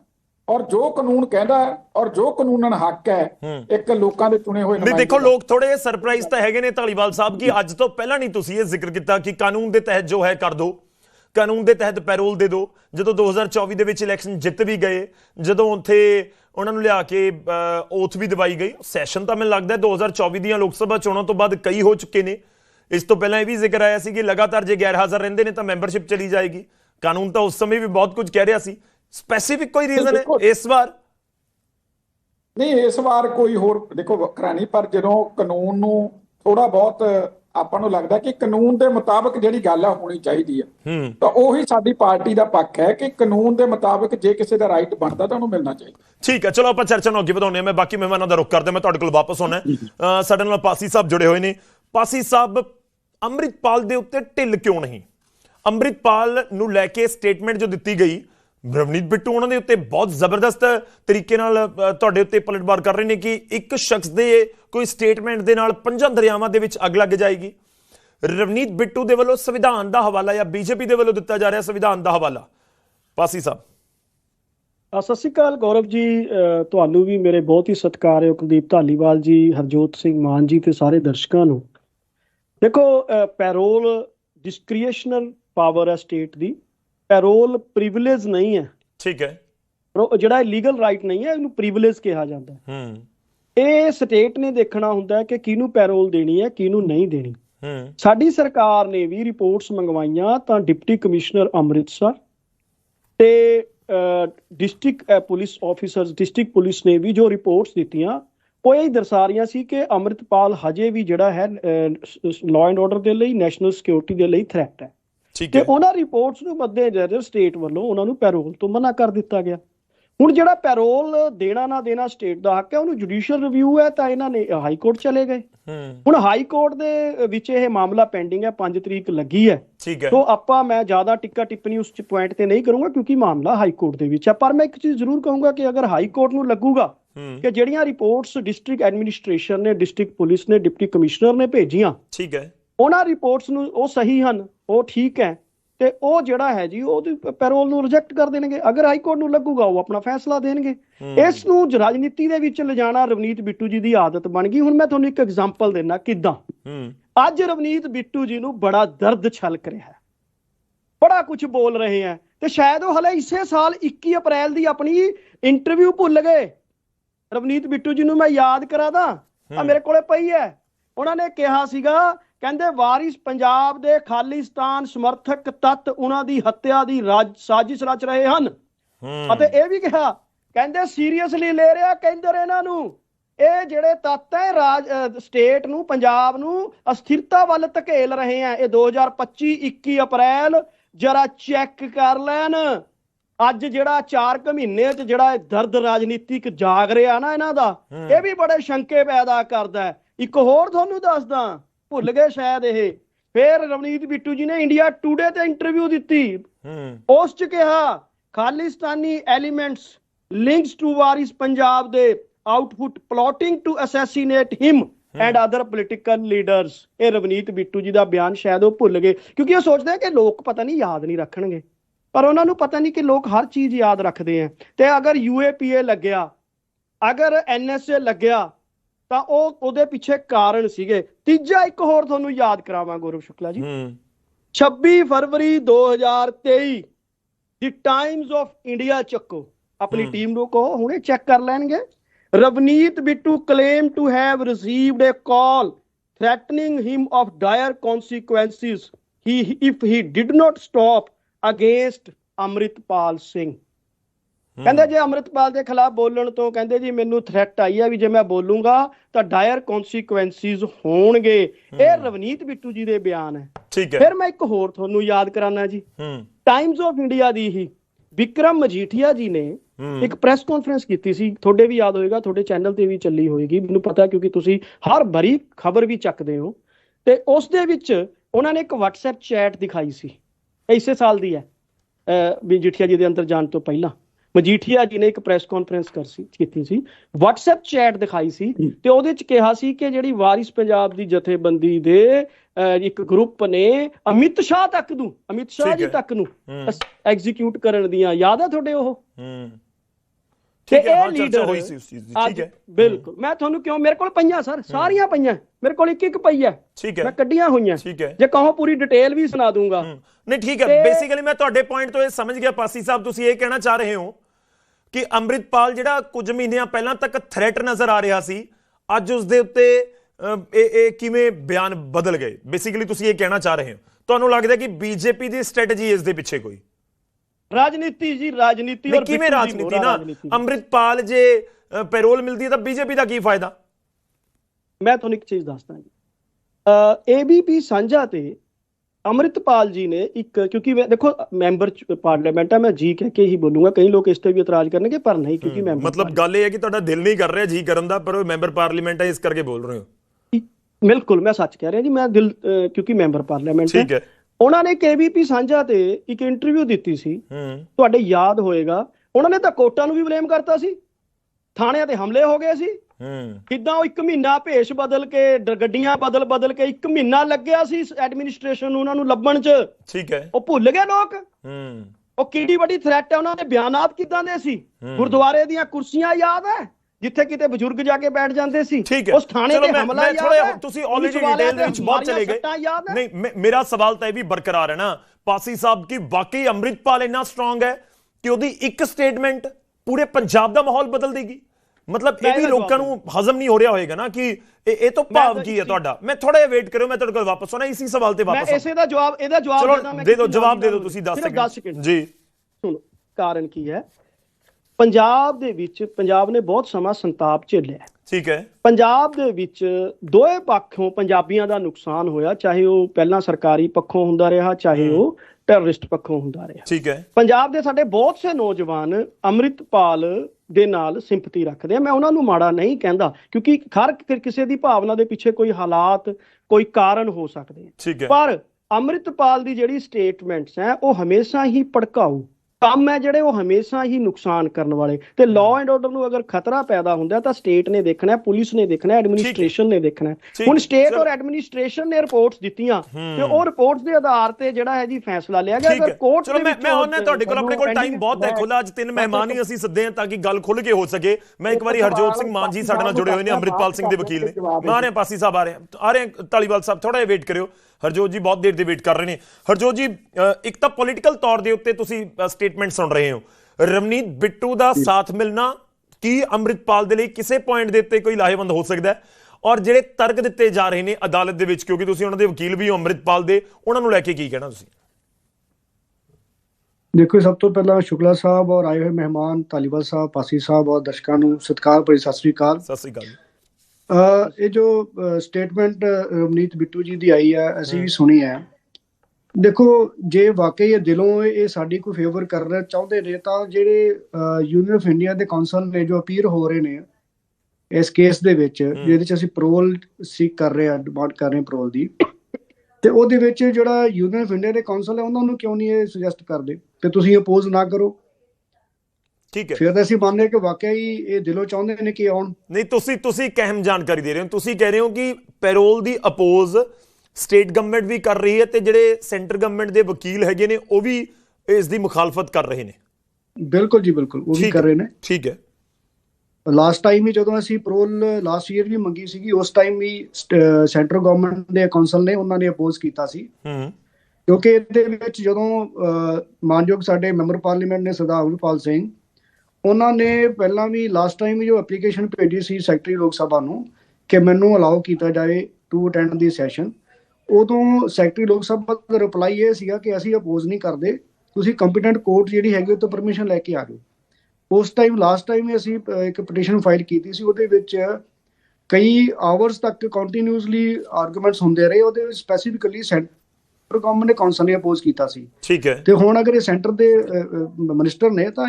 ਔਰ ਜੋ ਕਾਨੂੰਨ ਕਹਿੰਦਾ ਹੈ ਔਰ ਜੋ ਕਾਨੂੰਨਨ ਹੱਕ ਹੈ। ਇੱਕ ਲੋਕਾਂ ਦੇ ਚੁਣੇ ਹੋਏ ਨਹੀਂ ਦੇਖੋ ਦਾ। ਲੋਕ ਥੋੜੇ ਸਰਪ੍ਰਾਈਜ਼ ਤਾਂ ਹੈਗੇ ਨੇ ਢਾਲੀਵਾਲ ਸਾਹਿਬ ਕਿ ਅੱਜ ਤੋਂ ਪਹਿਲਾਂ ਨਹੀਂ ਤੁਸੀਂ ਇਹ ਜ਼ਿਕਰ ਕੀਤਾ ਕਿ ਕਾਨੂੰਨ ਦੇ ਤਹਿਤ ਜੋ ਹੈ ਕਰ ਦਿਓ ਕਾਨੂੰਨ ਦੇ ਤਹਿਤ ਪੈਰੋਲ ਦੇ ਦਿਓ ਜਦੋਂ 2024 ਦੇ ਵਿੱਚ ਇਲੈਕਸ਼ਨ ਜਿੱਤ ਵੀ ਗਏ ਜਦੋਂ ਉੱਥੇ ਉਹਨਾਂ ਨੂੰ ਲਿਆ ਕੇ ਓਥ ਵੀ ਦਵਾਈ ਗਈ ਸੈਸ਼ਨ ਤਾਂ ਮੈਨੂੰ ਲੱਗਦਾ ਹੈ 2024 ਦੀਆਂ ਲੋਕ ਸਭਾ ਚੋਣਾਂ ਤੋਂ ਬਾਅਦ ਕਈ ਹੋ ਚੁੱਕੇ ਨੇ ਇਸ ਤੋਂ ਪਹਿਲਾਂ ਇਹ ਵੀ ਜ਼ਿਕਰ ਆਇਆ ਸੀ ਕਿ ਲਗਾਤਾਰ ਜੇ ਗੈਰ ਹਾਜ਼ਰ ਰਹਿੰਦੇ ਨੇ ਤਾਂ ਮੈਂਬਰਸ਼ਿਪ ਚਲੀ ਜਾਏਗੀ। ਕਾਨੂੰਨ ਤਾਂ ਉਸ ਸਮੇਂ ਵੀ ਬਹੁਤ ਕੁਝ ਕਹਿ ਰਿਹਾ ਸੀ। ਸਪੈਸੀਫਿਕ ਕੋਈ ਰੀਜ਼ਨ ਹੈ ਇਸ ਵਾਰ? ਨਹੀਂ ਇਸ ਵਾਰ ਕੋਈ ਹੋਰ ਦੇਖੋ ਵੱਖਰਾ ਨਹੀਂ ਪਰ ਜਦੋਂ ਕਾਨੂੰਨ ਨੂੰ ਥੋੜਾ ਬਹੁਤ ਆਪਾਂ ਨੂੰ ਲੱਗਦਾ ਕਿ ਕਾਨੂੰਨ ਦੇ ਮੁਤਾਬਕ ਜਿਹੜੀ ਗੱਲ ਆ ਹੋਣੀ ਚਾਹੀਦੀ ਹੈ ਹੂੰ। ਤਾਂ ਉਹੀ ਸਾਡੀ ਪਾਰਟੀ ਦਾ ਪੱਖ ਹੈ ਕਿ ਕਾਨੂੰਨ ਦੇ ਮੁਤਾਬਕ ਜੇ ਕਿਸੇ ਦਾ ਰਾਈਟ ਬਣਦਾ ਤਾਂ ਉਹਨੂੰ ਮਿਲਣਾ ਚਾਹੀਦਾ। ਠੀਕ ਹੈ ਚਲੋ ਆਪਾਂ ਚਰਚਾ ਨੂੰ ਅੱਗੇ ਵਧਾਉਂਦੇ ਹਾਂ। ਮੈਂ ਬਾਕੀ ਮਹਿਮਾਨਾਂ ਦਾ ਰੁਖ ਕਰਦਾ ਮੈਂ ਤੁਹਾਡੇ ਕੋਲ ਵਾਪਸ ਆਉਣਾ। ਸਾਡੇ ਨਾਲ ਪਾਸੀ ਸਾਹਿਬ ਜੁੜੇ ਹੋਏ ਨੇ। ਪਾਸੀ ਸਾਹਿਬ, ਅੰਮ੍ਰਿਤਪਾਲ ਦੇ ਉੱਤੇ ਢਿੱਲ ਕਿਉਂ ਨਹੀਂ? ਅੰਮ੍ਰਿਤਪਾਲ ਨੂੰ ਲੈ ਕੇ ਸਟੇਟਮੈਂਟ ਜੋ ਦਿੱਤੀ ਗਈ, ਰਵਨੀਤ ਬਿੱਟੂ ਉਹਨਾਂ ਦੇ ਉੱਤੇ ਬਹੁਤ ਜ਼ਬਰਦਸਤ ਤਰੀਕੇ ਨਾਲ ਤੁਹਾਡੇ ਉੱਤੇ ਪਲਟਵਾਰ ਕਰ ਰਹੇ ਨੇ ਕਿ ਇੱਕ ਸ਼ਖਸ ਦੇ ਕੋਈ ਸਟੇਟਮੈਂਟ ਦੇ ਨਾਲ ਪੰਜਾਂ ਦਰਿਆਵਾਂ ਦੇ ਵਿੱਚ ਅੱਗ ਲੱਗ ਜਾਏਗੀ। ਰਵਨੀਤ ਬਿੱਟੂ ਦੇ ਵੱਲੋਂ ਸੰਵਿਧਾਨ ਦਾ ਹਵਾਲਾ ਜਾਂ ਬੀਜੇਪੀ ਦੇ ਵੱਲੋਂ ਦਿੱਤਾ ਜਾ ਰਿਹਾ ਸੰਵਿਧਾਨ ਦਾ ਹਵਾਲਾ। ਪਾਸੀ ਸਾਹਿਬ। ਸਤਿ ਸ਼੍ਰੀ ਅਕਾਲ ਗੌਰਵ ਜੀ ਤੁਹਾਨੂੰ ਵੀ ਮੇਰੇ ਬਹੁਤ ਹੀ ਸਤਿਕਾਰਯੋਗ ਕੁਲਦੀਪ ਧਾਲੀਵਾਲ ਜੀ, ਹਰਜੋਤ ਸਿੰਘ ਮਾਨ ਜੀ ਤੇ ਸਾਰੇ ਦਰਸ਼ਕਾਂ ਨੂੰ। ਦੇਖੋ ਪੈਰੋਲ ਡਿਸਕ੍ਰੀਏਸ਼ਨਲ ਪਾਵਰ ਹੈ ਸਟੇਟ ਦੀ। ਪੈਰੋਲ ਪ੍ਰਿਵਿਲੇਜ ਨਹੀਂ ਹੈ। ਠੀਕ ਹੈ। ਜਿਹੜਾ ਲੀਗਲ ਰਾਈਟ ਨਹੀਂ ਹੈ ਇਹਨੂੰ ਪ੍ਰਿਵਿਲੇਜ ਕਿਹਾ ਜਾਂਦਾ ਹੈ। ਹੂੰ। ਇਹ ਸਟੇਟ ਨੇ ਦੇਖਣਾ ਹੁੰਦਾ ਹੈ ਕਿ ਕਿਹਨੂੰ ਪੈਰੋਲ ਦੇਣੀ ਹੈ ਕਿਹਨੂੰ ਨਹੀਂ ਦੇਣੀ। ਹੂੰ। ਸਾਡੀ ਸਰਕਾਰ ਨੇ ਵੀ ਰਿਪੋਰਟਸ ਮੰਗਵਾਈਆਂ ਤਾਂ ਡਿਪਟੀ ਕਮਿਸ਼ਨਰ ਅੰਮ੍ਰਿਤਸਰ ਤੇ district police officers district police ਨੇ ਵੀ ਜੋ ਰਿਪੋਰਟਸ ਦਿੱਤੀਆਂ ਉਹ ਇਹ ਦਰਸਾ ਰਹੀਆਂ ਸੀ ਕਿ ਅੰਮ੍ਰਿਤਪਾਲ ਹਜੇ ਵੀ ਜਿਹੜਾ ਹੈ ਲਾਅ ਐਂਡ ਆਰਡਰ ਦੇ ਲਈ ਨੈਸ਼ਨਲ ਸਿਕਿਉਰਿਟੀ ਦੇ ਲਈ ਥ੍ਰੈਟ ਹੈ। ਠੀਕ ਤੇ ਉਹਨਾਂ ਰਿਪੋਰਟਸ ਨੂੰ ਮੱਦੇਨਜ਼ਰ ਸਟੇਟ ਵੱਲੋਂ ਉਹਨਾਂ ਨੂੰ ਪੈਰੋਲ ਤੋਂ ਮਨਾ ਕਰ ਦਿੱਤਾ ਗਿਆ। ਹੁਣ ਜਿਹੜਾ ਪੈਰੋਲ ਦੇਣਾ ਨਾ ਦੇਣਾ ਸਟੇਟ ਦਾ ਹੱਕ ਹੈ ਉਹਨੂੰ ਜੁਡੀਸ਼ੀਅਲ ਰਿਵਿਊ ਹੈ ਤਾਂ ਇਹਨਾਂ ਨੇ ਹਾਈ ਕੋਰਟ ਚਲੇ ਗਏ। ਹੁਣ ਹਾਈ ਕੋਰਟ ਦੇ ਵਿੱਚ ਇਹ ਮਾਮਲਾ ਪੈਂਡਿੰਗ ਹੈ 5 ਤਰੀਕ ਲੱਗੀ ਹੈ। ਠੀਕ ਹੈ। ਸੋ ਆਪਾਂ ਮੈਂ ਜ਼ਿਆਦਾ ਟਿੱਕਾ ਟਿੱਪਣੀ ਉਸ ਪੁਆਇੰਟ ਤੇ ਨਹੀਂ ਕਰੂੰਗਾ ਕਿਉਂਕਿ ਮਾਮਲਾ ਹਾਈ ਕੋਰਟ ਦੇ ਵਿੱਚ ਹੈ। ਪਰ ਮੈਂ ਇੱਕ ਚੀਜ਼ ਜ਼ਰੂਰ ਕਹੂੰਗਾ ਕਿ ਅਗਰ ਹਾਈ ਕੋਰਟ ਨੂੰ ਲੱਗੂਗਾ ਕਿ ਜਿਹੜੀਆਂ ਰਿਪੋਰਟਸ ਡਿਸਟ੍ਰਿਕਟ ਐਡਮਿਨਿਸਟ੍ਰੇਸ਼ਨ ਨੇ ਡਿਸਟ੍ਰਿਕਟ ਪੁਲਿਸ ਨੇ ਡਿਪਟੀ ਕਮਿਸ਼ਨਰ ਨੇ ਭੇਜੀਆਂ ਠੀਕ ਹੈ। ਉਹਨਾਂ ਰਿਪੋਰਟਸ ਨੂੰ ਉਹ ਸਹੀ ਹਨ ਉਹ ਠੀਕ ਹੈ ਤੇ ਉਹ ਜਿਹੜਾ ਹੈ ਜੀ ਉਹਦੀ ਪੈਰੋਲ ਨੂੰ ਰਿਜੈਕਟ ਕਰ ਦੇਣਗੇ। ਅਗਰ ਹਾਈ ਕੋਰਟ ਨੂੰ ਲੱਗੂਗਾ ਉਹ ਆਪਣਾ ਫੈਸਲਾ ਦੇਣਗੇ। ਇਸ ਨੂੰ ਜ- ਰਾਜਨੀਤੀ ਦੇ ਵਿੱਚ ਲਿਜਾਣਾ ਰਵਨੀਤ ਬਿੱਟੂ ਜੀ ਦੀ ਆਦਤ ਬਣ ਗਈ। ਹੁਣ ਮੈਂ ਤੁਹਾਨੂੰ ਇੱਕ ਐਗਜ਼ਾਮਪਲ ਦੇਣਾ ਕਿਦਾਂ? ਅੱਜ ਰਵਨੀਤ ਬਿੱਟੂ ਜੀ ਨੂੰ ਬੜਾ ਦਰਦ ਛਲਕ ਰਿਹਾ ਹੈ। ਬੜਾ ਕੁਝ ਬੋਲ ਰਹੇ ਹੈ। ਤੇ ਸ਼ਾਇਦ ਉਹ ਹਲੇ ਇਸੇ ਸਾਲ 21 ਅਪ੍ਰੈਲ ਦੀ ਆਪਣੀ ਇੰਟਰਵਿਊ ਭੁੱਲ ਗਏ। ਰਵਨੀਤ ਬਿੱਟੂ ਜੀ ਨੂੰ ਮੈਂ ਯਾਦ ਕਰਾਦਾ ਆ ਹਮ। ਮੇਰੇ ਕੋਲੇ ਪਈ ਹੈ ਉਹਨਾਂ ਨੇ ਕਿਹਾ ਸੀਗਾ ਕਹਿੰਦੇ ਵਾਰਿਸ ਪੰਜਾਬ ਦੇ ਖਾਲਿਸਤਾਨ ਸਮਰਥਕ ਤੱਤ ਉਹਨਾਂ ਦੀ ਹੱਤਿਆ ਦੀ ਰਾਜ ਸਾਜ਼ਿਸ਼ ਰਚ ਰਹੇ ਹਨ। ਅਤੇ ਇਹ ਵੀ ਕਿਹਾ ਕਹਿੰਦੇ ਸੀਰੀਅਸਲੀ ਲੈ ਰਿਹਾ ਕਹਿੰਦੇ ਇਹਨਾਂ ਨੂੰ। ਇਹ ਜਿਹੜੇ ਤੱਤ ਹੈ ਰਾਜ ਸਟੇਟ ਨੂੰ ਪੰਜਾਬ ਨੂੰ ਅਸਥਿਰਤਾ ਵੱਲ ਧਕੇਲ ਰਹੇ ਆ ਇਹ 2025 21 ਅਪ੍ਰੈਲ ਜਰਾ ਚੈੱਕ ਕਰ ਲੈਣ। ਅੱਜ ਜਿਹੜਾ 4 ਕੁ ਮਹੀਨੇ ਚ ਜਿਹੜਾ ਇਹ ਦਰਦ ਰਾਜਨੀਤਿਕ ਜਾਗ ਰਿਹਾ ਨਾ ਇਹਨਾਂ ਦਾ। ਇਹ ਵੀ ਬੜੇ ਸ਼ੰਕੇ ਪੈਦਾ ਕਰਦਾ। ਇੱਕ ਹੋਰ ਤੁਹਾਨੂੰ ਦੱਸਦਾ ਭੁੱਲ ਗਏ ਸ਼ਾਇਦ ਇਹ। ਫੇਰ ਰਵਨੀਤ ਬਿੱਟੂ ਜੀ ਨੇ ਇੰਡੀਆ ਟੂਡੇ ਤੇ ਇੰਟਰਵਿਊ ਦਿੱਤੀ। ਉਸ ਚ ਕਿਹਾ Khalistani elements links to Waris Punjab De outfit plotting to assassinate him and other political leaders. ਇਹ ਰਵਨੀਤ ਬਿੱਟੂ ਜੀ ਦਾ ਬਿਆਨ ਸ਼ਾਇਦ ਉਹ ਭੁੱਲ ਗਏ ਕਿਉਂਕਿ ਉਹ ਸੋਚਦੇ ਆ ਕਿ ਲੋਕ ਪਤਾ ਨਹੀਂ ਯਾਦ ਨਹੀਂ ਰੱਖਣਗੇ। ਪਰ ਉਹਨਾਂ ਨੂੰ ਪਤਾ ਨਹੀਂ ਕਿ ਲੋਕ ਹਰ ਚੀਜ਼ ਯਾਦ ਰੱਖਦੇ ਆ। ਤੇ ਅਗਰ ਯੂਏਪੀਏ ਲੱਗਿਆ ਅਗਰ ਐਨਐਸਏ ਲੱਗਿਆ ਤਾਂ ਉਹ ਉਹਦੇ ਪਿੱਛੇ ਕਾਰਨ ਸੀਗੇ। ਤੀਜਾ ਇੱਕ ਹੋਰ ਤੁਹਾਨੂੰ ਯਾਦ ਕਰਾਵਾਂ ਗੌਰਵ ਸ਼ੁਕਲਾ ਜੀ। ਹੂੰ। 26 ਫਰਵਰੀ 2023 ਦੀ ਟਾਈਮਜ਼ ਆਫ ਇੰਡੀਆ ਚੱਕੋ। ਆਪਣੀ। ਟੀਮ ਨੂੰ ਕਹੋ ਹੁਣੇ ਚੈੱਕ ਕਰ ਲੈਣਗੇ। Ravneet Bittu claim to have received a call threatening him of dire consequences. He if he did not stop against Amritpal Singh. ਕਹਿੰਦੇ ਜੇ ਅੰਮ੍ਰਿਤਪਾਲ ਦੇ ਖਿਲਾਫ ਬੋਲਣ ਤੋਂ ਕਹਿੰਦੇ ਜੀ ਮੈਨੂੰ ਥ੍ਰੈਟ ਆਈ ਹੈ ਵੀ ਜੇ ਮੈਂ ਬੋਲੂੰਗਾ ਤਾਂ ਡਾਇਰ consequences ਹੋਣਗੇ। ਇਹ। ਰਵਨੀਤ ਬਿੱਟੂ ਜੀ ਦੇ ਬਿਆਨ ਹੈ। ਠੀਕ ਹੈ। ਫਿਰ ਮੈਂ ਇੱਕ ਹੋਰ ਤੁਹਾਨੂੰ ਯਾਦ ਕਰਾਨਾ ਜੀ। ਹੂੰ। ਟਾਈਮਜ਼ ਆਫ ਇੰਡੀਆ ਦੀ ਹੀ ਵਿਕਰਮ ਮਜੀਠੀਆ ਜੀ ਨੇ ਇੱਕ ਪ੍ਰੈਸ ਕਾਨਫਰੰਸ ਕੀਤੀ ਸੀ। ਤੁਹਾਡੇ ਵੀ ਯਾਦ ਹੋਏਗਾ ਤੁਹਾਡੇ ਚੈਨਲ ਤੇ ਵੀ ਚੱਲੀ ਹੋਏਗੀ। ਮੈਨੂੰ ਪਤਾ ਕਿਉਂਕਿ ਤੁਸੀਂ ਹਰ ਬਰੀ ਖਬਰ ਵੀ ਚੱਕਦੇ ਹੋ। ਤੇ ਉਸ ਦੇ ਵਿੱਚ ਉਹਨਾਂ ਨੇ ਇੱਕ WhatsApp ਚੈਟ ਦਿਖਾਈ ਸੀ। ਇਸੇ ਸਾਲ ਦੀ ਹੈ ਮਜੀਠੀਆ ਜੀ ਦੇ ਅੰਦਰ ਜਾਣ ਤੋਂ ਪਹਿਲਾਂ। ਮਜੀਠੀਆ ਜੀ ਨੇ ਇੱਕ ਪ੍ਰੈਸ ਕਾਨਫਰੰਸ ਕਰ ਸੀ ਕੀਤੀ ਸੀ WhatsApp ਚੈਟ ਦਿਖਾਈ ਸੀ ਤੇ ਉਹਦੇ ਚ ਕਿਹਾ ਸੀ ਕਿ ਜਿਹੜੀ ਵਾਰਿਸ ਪੰਜਾਬ ਦੀ ਜਥੇਬੰਦੀ ਦੇ ਇੱਕ ਗਰੁੱਪ ਨੇ ਅਮਿਤ ਸ਼ਾਹ ਤੱਕ ਨੂੰ ਅਮਿਤ ਸ਼ਾਹ ਜੀ। ਤੱਕ ਨੂੰ ਐਗਜ਼ੀਕਿਊਟ ਕਰਨ ਦੀਆਂ ਯਾਦ ਹੈ ਤੁਹਾਡੇ ਉਹ? ਹੂੰ। ਤੇ ਇਹ ਲੀਡਰ ਹੋਈ ਸੀ ਉਸ ਚੀਜ਼ ਦੀ ਠੀਕ ਹੈ। ਬਿਲਕੁਲ। ਮੈਂ ਤੁਹਾਨੂੰ ਕਿਉਂ ਮੇਰੇ ਕੋਲ ਪਈਆਂ ਸਰ ਸਾਰੀਆਂ ਪਈਆਂ ਮੇਰੇ ਕੋਲ ਇੱਕ ਇੱਕ ਪਈ ਹੈ। ਠੀਕ ਮੈਂ ਹੈ ਕੱਢੀਆਂ ਹੋਈਆਂ। ਠੀਕ ਹੈ। ਜੇ ਕਹੋ ਪੂਰੀ ਡਿਟੇਲ ਵੀ ਸੁਣਾ ਦੂੰਗਾ। ਨਹੀਂ ਠੀਕ ਹੈ। ਬੇਸਿਕਲੀ ਮੈਂ ਤੁਹਾਡੇ ਪੁਆਇੰਟ ਤੋਂ ਇਹ ਸਮਝ ਗਿਆ ਪਾਸੀ ਸਾਹਿਬ ਤੁਸੀਂ ਇਹ ਕਹਿਣਾ ਚਾਹ ਰਹੇ ਹੋ ਕਿ ਅੰਮ੍ਰਿਤਪਾਲ ਜਿਹੜਾ ਕੁਝ ਮਹੀਨਿਆਂ ਪਹਿਲਾਂ ਤੱਕ ਥ੍ਰੈਟ ਨਜ਼ਰ ਆ ਰਿਹਾ ਸੀ ਅੱਜ ਉਸ ਦੇ ਉੱਤੇ ਇਹ ਇਹ ਕਿਵੇਂ ਬਿਆਨ ਬਦਲ ਗਏ? ਬੇਸਿਕਲੀ ਤੁਸੀਂ ਇਹ ਕਹਿਣਾ ਚਾਹ ਰਹੇ ਹੋ। ਤੁਹਾਨੂੰ ਲੱਗਦਾ ਕਿ ਬੀਜੇਪੀ ਦੀ ਸਟ੍ਰੈਟਜੀ ਇਸ ਦੇ ਪਿੱਛੇ ਕੋਈ? ਰਾਜਨੀਤੀ ਜੀ ਰਾਜਨੀਤੀ ਨਹੀਂ ਔਰ ਕਿਵੇਂ ਬਿੱਟੂ ਜੀ ਰਾਜਨੀਤੀ ਮੋਹਰਾ ਨਾ ਰਾਜਨੀਤੀ। ਅੰਮ੍ਰਿਤਪਾਲ ਜੇ ਪੈਰੋਲ ਮਿਲਦੀ ਹੈ ਤਾਂ ਬੀਜੇਪੀ ਦਾ ਕੀ ਫਾਇਦਾ ਮੈਂ ਤੁਹਾਨੂੰ ਇੱਕ ਚੀਜ਼ ਦੱਸਦਾ ਜੀ ਅ ਏਬੀਪੀ ਸਾਂਝਾ ਤੇ ਅੰਮ੍ਰਿਤਪਾਲ ਜੀ ਨੇ ਇੱਕ ਕਿਉਂਕਿ ਮੈਂ- ਦੇਖੋ ਮੈਂਬਰ ਪਾਰਲੀਮੈਂਟ ਆ ਮੈਂ ਜੀ ਕਹਿ ਕੇ ਹੀ ਬੋਲੂੰਗਾ ਕਈ ਲੋਕ ਇਸ ਤੇ ਵੀ ਇਤਰਾਜ਼ ਕਰਨਗੇ ਪਰ ਨਹੀਂ ਕਿਉਂਕਿ ਮੈਂਬਰ ਮਤਲਬ ਗੱਲ ਇਹ ਹੈ ਕਿ ਤੁਹਾਡਾ ਦਿਲ ਨਹੀਂ ਕਰ ਰਿਹਾ ਜੀ ਕਰਨ ਦਾ ਪਰ ਉਹ ਮੈਂਬਰ ਪਾਰਲੀਮੈਂਟ ਹੈ ਇਸ ਕਰਕੇ ਬੋਲ ਰਹੇ ਹੋ ਬਿਲਕੁਲ ਮੈਂ ਸੱਚ ਕਹਿ ਰਿਹਾ ਜੀ ਮੈਂ ਦਿਲ ਅ, ਕਿਉਂਕਿ ਮੈਂਬਰ ਪਾਰਲੀਮੈਂਟ ਠੀਕ ਹੈ ਉਹਨਾਂ ਨੇ ਕੇਬੀਪੀ ਸਾਂਝਾ ਤੇ ਇੱਕ ਇੰਟਰਵਿਊ ਦਿੱਤੀ ਸੀ। ਤੁਹਾਡੇ ਯਾਦ ਹੋਏਗਾ। ਉਹਨਾਂ ਨੇ ਤਾਂ ਕੋਟਾਂ ਨੂੰ ਵੀ ਬਲੇਮ ਕਰਤਾ ਸੀ। ਥਾਣਿਆਂ ਤੇ ਹਮਲੇ ਹੋ ਗਏ ਸੀ। ਕਿੱਦਾਂ ਉਹ ਇੱਕ ਮਹੀਨਾ ਭੇਸ਼ ਬਦਲ ਕੇ ਗੱਡੀਆਂ ਬਦਲ ਬਦਲ ਕੇ ਇੱਕ ਮਹੀਨਾ ਲੱਗਿਆ ਸੀ ਐਡਮਿਨਿਸਟ੍ਰੇਸ਼ਨ ਨੂੰ ਉਹਨਾਂ ਨੂੰ ਲੱਭਣ 'ਚ। ਠੀਕ ਹੈ। ਉਹ ਭੁੱਲ ਗਏ ਲੋਕ। ਹੂੰ। ਉਹ ਕਿੱਡੀ ਵੱਡੀ ਥ੍ਰੈਟ ਹੈ? ਉਹਨਾਂ ਦੇ ਬਿਆਨਾਤ ਕਿੱਦਾਂ ਦੇ ਸੀ। ਗੁਰਦੁਆਰੇ ਦੀਆਂ ਕੁਰਸੀਆਂ ਯਾਦ ਹੈ? ਜਿੱਥੇ ਕਿਤੇ ਬਜ਼ੁਰਗ ਜਾ ਕੇ ਬੈਠ ਜਾਂਦੇ ਸੀ ਉਸ ਥਾਣੇ ਤੇ ਮੈਂ- ਹਮਲਾ ਮੈਂ ਯਾਦ ਹੈ? ਤੁਸੀਂ ਆਲਰੇਡੀ ਡਿਟੇਲ ਵਿੱਚ ਬਹੁਤ ਚਲੇ ਗਏ। ਨਹੀਂ ਮੇ- ਮੇਰਾ ਸਵਾਲ ਤਾਂ ਇਹ ਵੀ ਬਰਕਰਾਰ ਹੈ ਨਾ। ਪਾਸੀ ਸਾਹਿਬ ਕੀ ਵਾਕਈ ਅੰਮ੍ਰਿਤਪਾਲ ਇੰਨਾ ਸਟਰੋਂਗ ਹੈ ਕਿ ਉਹਦੀ ਇੱਕ ਸਟੇਟਮੈਂਟ ਪੂਰੇ ਪੰਜਾਬ ਦਾ ਮਾਹੌਲ ਬਦਲ ਦੇਗੀ? ਮਤਲਬ ਇਹ ਮੈਂ ਵੀ ਲੋਕਾਂ ਨੂੰ ਹਜ਼ਮ ਨਹੀਂ ਹੋ ਰਿਹਾ ਹੋਏਗਾ ਨਾ ਕਿ ਇਹ ਇਹ ਤੋਂ ਮੈਂ ਭਾਵ ਕੀ ਹੈ ਤੁਹਾਡਾ? ਮੈਂ ਥੋੜਾ ਜਿਹਾ ਵੇਟ ਕਰਿਓ ਮੈਂ ਤੁਹਾਡੇ ਕੋਲ ਵਾਪਸ ਆਉਣਾ ਇਸੇ ਸਵਾਲ ਤੇ ਮੈਂ ਵਾਪਸ ਆਉਣਾ। ਇਸੇ ਦਾ ਜਵਾਬ ਇਹਦਾ ਜਵਾਬ ਦੇਣਾ ਮੈਂ ਦੇ ਦਿਓ ਜਵਾਬ ਦੇ ਦਿਓ ਤੁਸੀਂ 10 ਸਿਰਫ 10 ਸੈਕਿੰਡ ਸੈਕਿੰਡ ਜੀ। ਸੁਣੋ ਕਾਰਨ ਕੀ ਹੈ? ਪੰਜਾਬ ਦੇ ਵਿੱਚ ਪੰਜਾਬ ਨੇ ਬਹੁਤ ਸਮਾਂ ਸੰਤਾਪ ਝੇਲਿਆ। ਠੀਕ ਹੈ। ਪੰਜਾਬ ਦੇ ਵਿੱਚ ਦੋਏ ਪੱਖੋਂ ਪੰਜਾਬੀਆਂ ਦਾ ਨੁਕਸਾਨ ਹੋਇਆ ਚਾਹੇ ਉਹ ਪਹਿਲਾਂ ਸਰਕਾਰੀ ਪੱਖੋਂ ਹੁੰਦਾ ਰਿਹਾ ਚਾਹੇ ਉਹ ਟੈਰਰਿਸਟ ਪੱਖੋਂ ਹੁੰਦਾ ਰਿਹਾ। ਠੀਕ ਹੈ। ਪੰਜਾਬ ਦੇ ਸਾਡੇ ਬਹੁਤ ਸੇ ਨੌਜਵਾਨ ਅੰਮ੍ਰਿਤਪਾਲ ਦੇ ਨਾਲ ਸਿੰਪਥੀ ਰੱਖਦੇ ਆ। ਮੈਂ ਉਹਨਾਂ ਨੂੰ ਮਾੜਾ ਨਹੀਂ ਕਹਿੰਦਾ ਕਿਉਂਕਿ ਹਰ ਕਿਸੇ ਦੀ ਭਾਵਨਾ ਦੇ ਪਿੱਛੇ ਕੋਈ ਹਾਲਾਤ ਕੋਈ ਕਾਰਨ ਹੋ ਸਕਦੇ ਆ। ਪਰ ਅੰਮ੍ਰਿਤਪਾਲ ਦੀ ਜਿਹੜੀ ਸਟੇਟਮੈਂਟਸ ਹੈ ਉਹ ਹਮੇਸ਼ਾ ਹੀ ਭੜਕਾਊ। ਕੰਮ ਹੈ ਜਿਹੜੇ ਉਹ ਹਮੇਸ਼ਾ ਹੀ ਨੁਕਸਾਨ ਕਰਨ ਵਾਲੇ। ਤੇ ਲਾਅ ਐਂਡ ਆਰਡਰ ਨੂੰ ਅਗਰ ਖਤਰਾ ਪੈਦਾ ਹੁੰਦਾ ਤਾਂ ਸਟੇਟ ਨੇ ਦੇਖਣਾ ਹੈ, ਪੁਲਿਸ ਨੇ ਦੇਖਣਾ ਹੈ, ਐਡਮਿਨਿਸਟ੍ਰੇਸ਼ਨ ਨੇ ਦੇਖਣਾ ਹੈ। ਹੁਣ ਸਟੇਟ। ਔਰ ਐਡਮਿਨਿਸਟ੍ਰੇਸ਼ਨ ਨੇ ਰਿਪੋਰਟਸ ਦਿੱਤੀਆਂ। ਤੇ ਉਹ ਰਿਪੋਰਟਸ ਦੇ ਆਧਾਰ ਤੇ ਜਿਹੜਾ ਹੈ ਜੀ ਫੈਸਲਾ ਲਿਆ ਗਿਆ। ਹੈ। ਕੋਰਟ ਚਲੋ ਮੈਂ ਮੈਂ ਹੁਣ ਤੁਹਾਡੇ ਕੋਲ ਆਪਣੇ ਕੋਲ ਟਾਈਮ ਬਹੁਤ ਹੈ। ਖੁੱਲਾ ਅੱਜ ਤਿੰਨ ਮਹਿਮਾਨ ਹੀ ਅਸੀਂ ਸੱਦੇ ਹਾਂ ਤਾਂ ਕਿ ਗੱਲ ਖੁੱਲ ਕੇ ਹੋ ਸਕੇ। ਮੈਂ ਇੱਕ ਵਾਰੀ ਹਰਜੋਤ ਸਿੰਘ ਮਾਨ ਜੀ ਸਾਡੇ ਨਾਲ ਜੁੜੇ ਹੋਏ ਨੇ ਅੰਮ੍ਰਿਤਪਾਲ ਸਿੰਘ ਦੇ ਵਕੀਲ ਨੇ। ਮੈਂ ਆ ਰਿਹਾ ਪਾਸੀ ਸਾਹਿਬ ਆ ਰਹੇ ਆ ਰਹੇ ਤਾਲੀਵਾਲ ਸਾਹਿਬ ਥੋੜਾ ਜਿਹਾ ਵੇਟ ਕਰਿਓ। ਹਰਜੋਤ ਜੀ ਬਹੁਤ ਦੇਰ ਦੇ ਵੇਟ ਕਰ ਰਹੇ ਨੇ। ਹਰਜੋਤ ਜੀ ਇੱਕ ਤਾਂ ਪੋਲੀਟੀਕਲ ਤੌਰ ਦੇ ਉੱਤੇ ਤੁਸੀਂ ਸਟੇਟਮੈਂਟ ਸੁਣ ਰਹੇ ਹੋ। ਰਮਨੀਤ ਬਿੱਟੂ ਦਾ ਸਾਥ ਮਿਲਣਾ ਕੀ ਅੰਮ੍ਰਿਤਪਾਲ ਦੇ ਲਈ ਕਿਸੇ ਪੁਆਇੰਟ ਦੇ ਉੱਤੇ ਕੋਈ ਲਾਹੇਵੰਦ ਹੋ ਸਕਦਾ ਹੈ? ਔਰ ਜਿਹੜੇ ਤਰਕ ਦਿੱਤੇ ਜਾ ਰਹੇ ਨੇ ਅਦਾਲਤ ਦੇ ਵਿੱਚ ਕਿਉਂਕਿ ਤੁਸੀਂ ਉਹਨਾਂ ਦੇ ਵਕੀਲ ਵੀ ਹੋ ਅੰਮ੍ਰਿਤਪਾਲ ਦੇ ਉਹਨਾਂ ਨੂੰ ਲੈ ਕੇ ਕੀ ਕਹਿਣਾ ਤੁਸੀਂ? ਦੇਖੋ ਸਭ ਤੋਂ ਪਹਿਲਾਂ ਸ਼ੁਕਲਾ ਸਾਹਿਬ ਔਰ ਆਏ ਹੋਏ ਮਹਿਮਾਨ ਤਾਲੀਬਾਲ ਸਾਹਿਬ ਪਾਸੀ ਸਾਹਿਬ ਔਰ ਦਰਸ਼ਕਾਂ ਨੂੰ ਸਤਿਕਾਰ ਭਰੀ ਸਤਿ ਸ੍ਰੀ ਅਕਾਲ। ਸਤਿ ਸ੍ਰੀ ਅਕਾਲ ਇਹ ਜੋ ਸਟੇਟਮੈਂਟ ਰਮਨੀਤ ਬਿੱਟੂ ਜੀ ਦੀ ਆਈ ਹੈ ਅਸੀਂ ਵੀ ਸੁਣੀ ਹੈ ਦੇਖੋ ਜੇ ਵਾਕਈ ਇਹ ਦਿਲੋਂ ਇਹ ਸਾਡੀ ਕੋਈ ਫੇਵਰ ਕਰਨਾ ਚਾਹੁੰਦੇ ਨੇ ਤਾਂ ਜਿਹੜੇ ਯੂਨੀਅਨ ਆਫ ਇੰਡੀਆ ਦੇ ਕਾਉਂਸਲ ਨੇ ਜੋ ਅਪੀਲ ਹੋ ਰਹੇ ਨੇ ਇਸ ਕੇਸ ਦੇ ਵਿੱਚ ਜਿਹਦੇ ਚ ਅਸੀਂ ਪ੍ਰੋਲ ਸੀਕ ਕਰ ਰਹੇ ਹਾਂ ਡਿਮਾਂਡ ਕਰ ਰਹੇ ਪ੍ਰੋਲ ਦੀ ਤੇ ਉਹਦੇ ਵਿੱਚ ਜਿਹੜਾ ਯੂਨੀਅਨ ਆਫ ਇੰਡੀਆ ਦੇ ਕਾਉਂਸਲ ਹੈ ਉਹਨਾਂ ਨੂੰ ਕਿਉਂ ਨਹੀਂ ਇਹ ਸੁਜੈਸਟ ਕਰਦੇ? ਕਿ ਤੁਸੀਂ ਅਪੋਜ਼ ਨਾ ਕਰੋ। ਠੀਕ ਹੈ। ਫਿਰ ਤਾਂ ਅਸੀਂ ਮੰਨਦੇ ਕਿ ਵਾਕਿਆ ਹੀ ਇਹ ਦਿਲੋਂ ਚਾਹੁੰਦੇ ਨੇ ਕਿ ਆਉਣ। ਨਹੀਂ ਤੁਸੀਂ ਤੁਸੀਂ ਇੱਕ ਅਹਿਮ ਜਾਣਕਾਰੀ ਦੇ ਰਹੇ ਹੋ। ਤੁਸੀਂ ਕਹਿ ਰਹੇ ਹੋ ਕਿ ਪੈਰੋਲ ਦੀ ਅਪੋਜ਼ ਸਟੇਟ ਗਵਰਨਮੈਂਟ ਵੀ ਕਰ ਰਹੀ ਹੈ ਤੇ ਜਿਹੜੇ ਸੈਂਟਰ ਗਵਰਨਮੈਂਟ ਦੇ ਵਕੀਲ ਹੈਗੇ ਨੇ ਉਹ ਵੀ ਇਸ ਦੀ ਮੁਖਾਲਫਤ ਕਰ ਰਹੇ ਨੇ। ਬਿਲਕੁਲ ਜੀ ਬਿਲਕੁਲ। ਉਹ ਵੀ ਕਰ ਰਹੇ ਨੇ। ਠੀਕ ਹੈ। ਲਾਸਟ ਟਾਈਮ ਹੀ ਜਦੋਂ ਅਸੀਂ ਪ੍ਰੋਲ ਲਾਸਟ ਈਅਰ ਵੀ ਮੰਗੀ ਸੀਗੀ ਉਸ ਟਾਈਮ ਵੀ ਸੈਂਟਰ ਗਵਰਨਮੈਂਟ ਦੇ ਕਾਉਂਸਲ ਨੇ ਉਹਨਾਂ ਨੇ ਅਪੋਜ਼ ਕੀਤਾ ਸੀ। ਹੂੰ। ਕਿਉਂਕਿ ਇਹਦੇ ਵਿੱਚ ਜਦੋਂ ਮਾਨਯੋਗ ਸਾਡੇ ਮੈਂਬਰ ਪਾਰਲੀਮੈਂਟ ਨੇ ਸਰਦਾਰ ਅਮਰਪਾਲ ਸਿੰਘ ਉਹਨਾਂ ਨੇ ਪਹਿਲਾਂ ਵੀ ਲਾਸਟ ਟਾਈਮ ਜੋ ਐਪਲੀਕੇਸ਼ਨ ਭੇਜੀ ਸੀ ਸੈਕਟਰੀ ਲੋਕ ਸਭਾ ਨੂੰ ਕਿ ਮੈਨੂੰ ਅਲਾਉ ਕੀਤਾ ਜਾਏ ਟੂ ਅਟੈਂਡ ਦੀ ਸੈਸ਼ਨ ਉਦੋਂ ਸੈਕਟਰੀ ਲੋਕ ਸਭਾ ਦਾ ਰਿਪਲਾਈ ਇਹ ਸੀਗਾ ਕਿ ਅਸੀਂ ਅਪੋਜ਼ ਨਹੀਂ ਕਰਦੇ, ਤੁਸੀਂ ਕੰਪੀਟੈਂਟ ਕੋਰਟ ਜਿਹੜੀ ਹੈਗੀ ਉਹ ਤੋਂ ਪਰਮਿਸ਼ਨ ਲੈ ਕੇ ਆ ਜਾਓ। ਉਸ ਟਾਈਮ ਲਾਸਟ ਟਾਈਮ ਵੀ ਅਸੀਂ ਇੱਕ ਪਟੀਸ਼ਨ ਫਾਈਲ ਕੀਤੀ ਸੀ, ਉਹਦੇ ਵਿੱਚ ਕਈ ਆਵਰਸ ਤੱਕ ਕੰਟੀਨਿਊਸਲੀ ਆਰਗੂਮੈਂਟਸ ਹੁੰਦੇ ਰਹੇ, ਉਹਦੇ ਵਿੱਚ ਸਪੈਸੀਫਿਕਲੀ ਗਵਰਨਮੈਂਟ ਨੇ ਕੌਂਸਲ ਨੇ ਅਪੋਜ਼ ਕੀਤਾ ਸੀ। ਠੀਕ ਹੈ। ਤੇ ਹੁਣ ਅਗਰ ਇਹ ਸੈਂਟਰ ਦੇ ਮਿਨਿਸਟਰ ਨੇ ਤਾਂ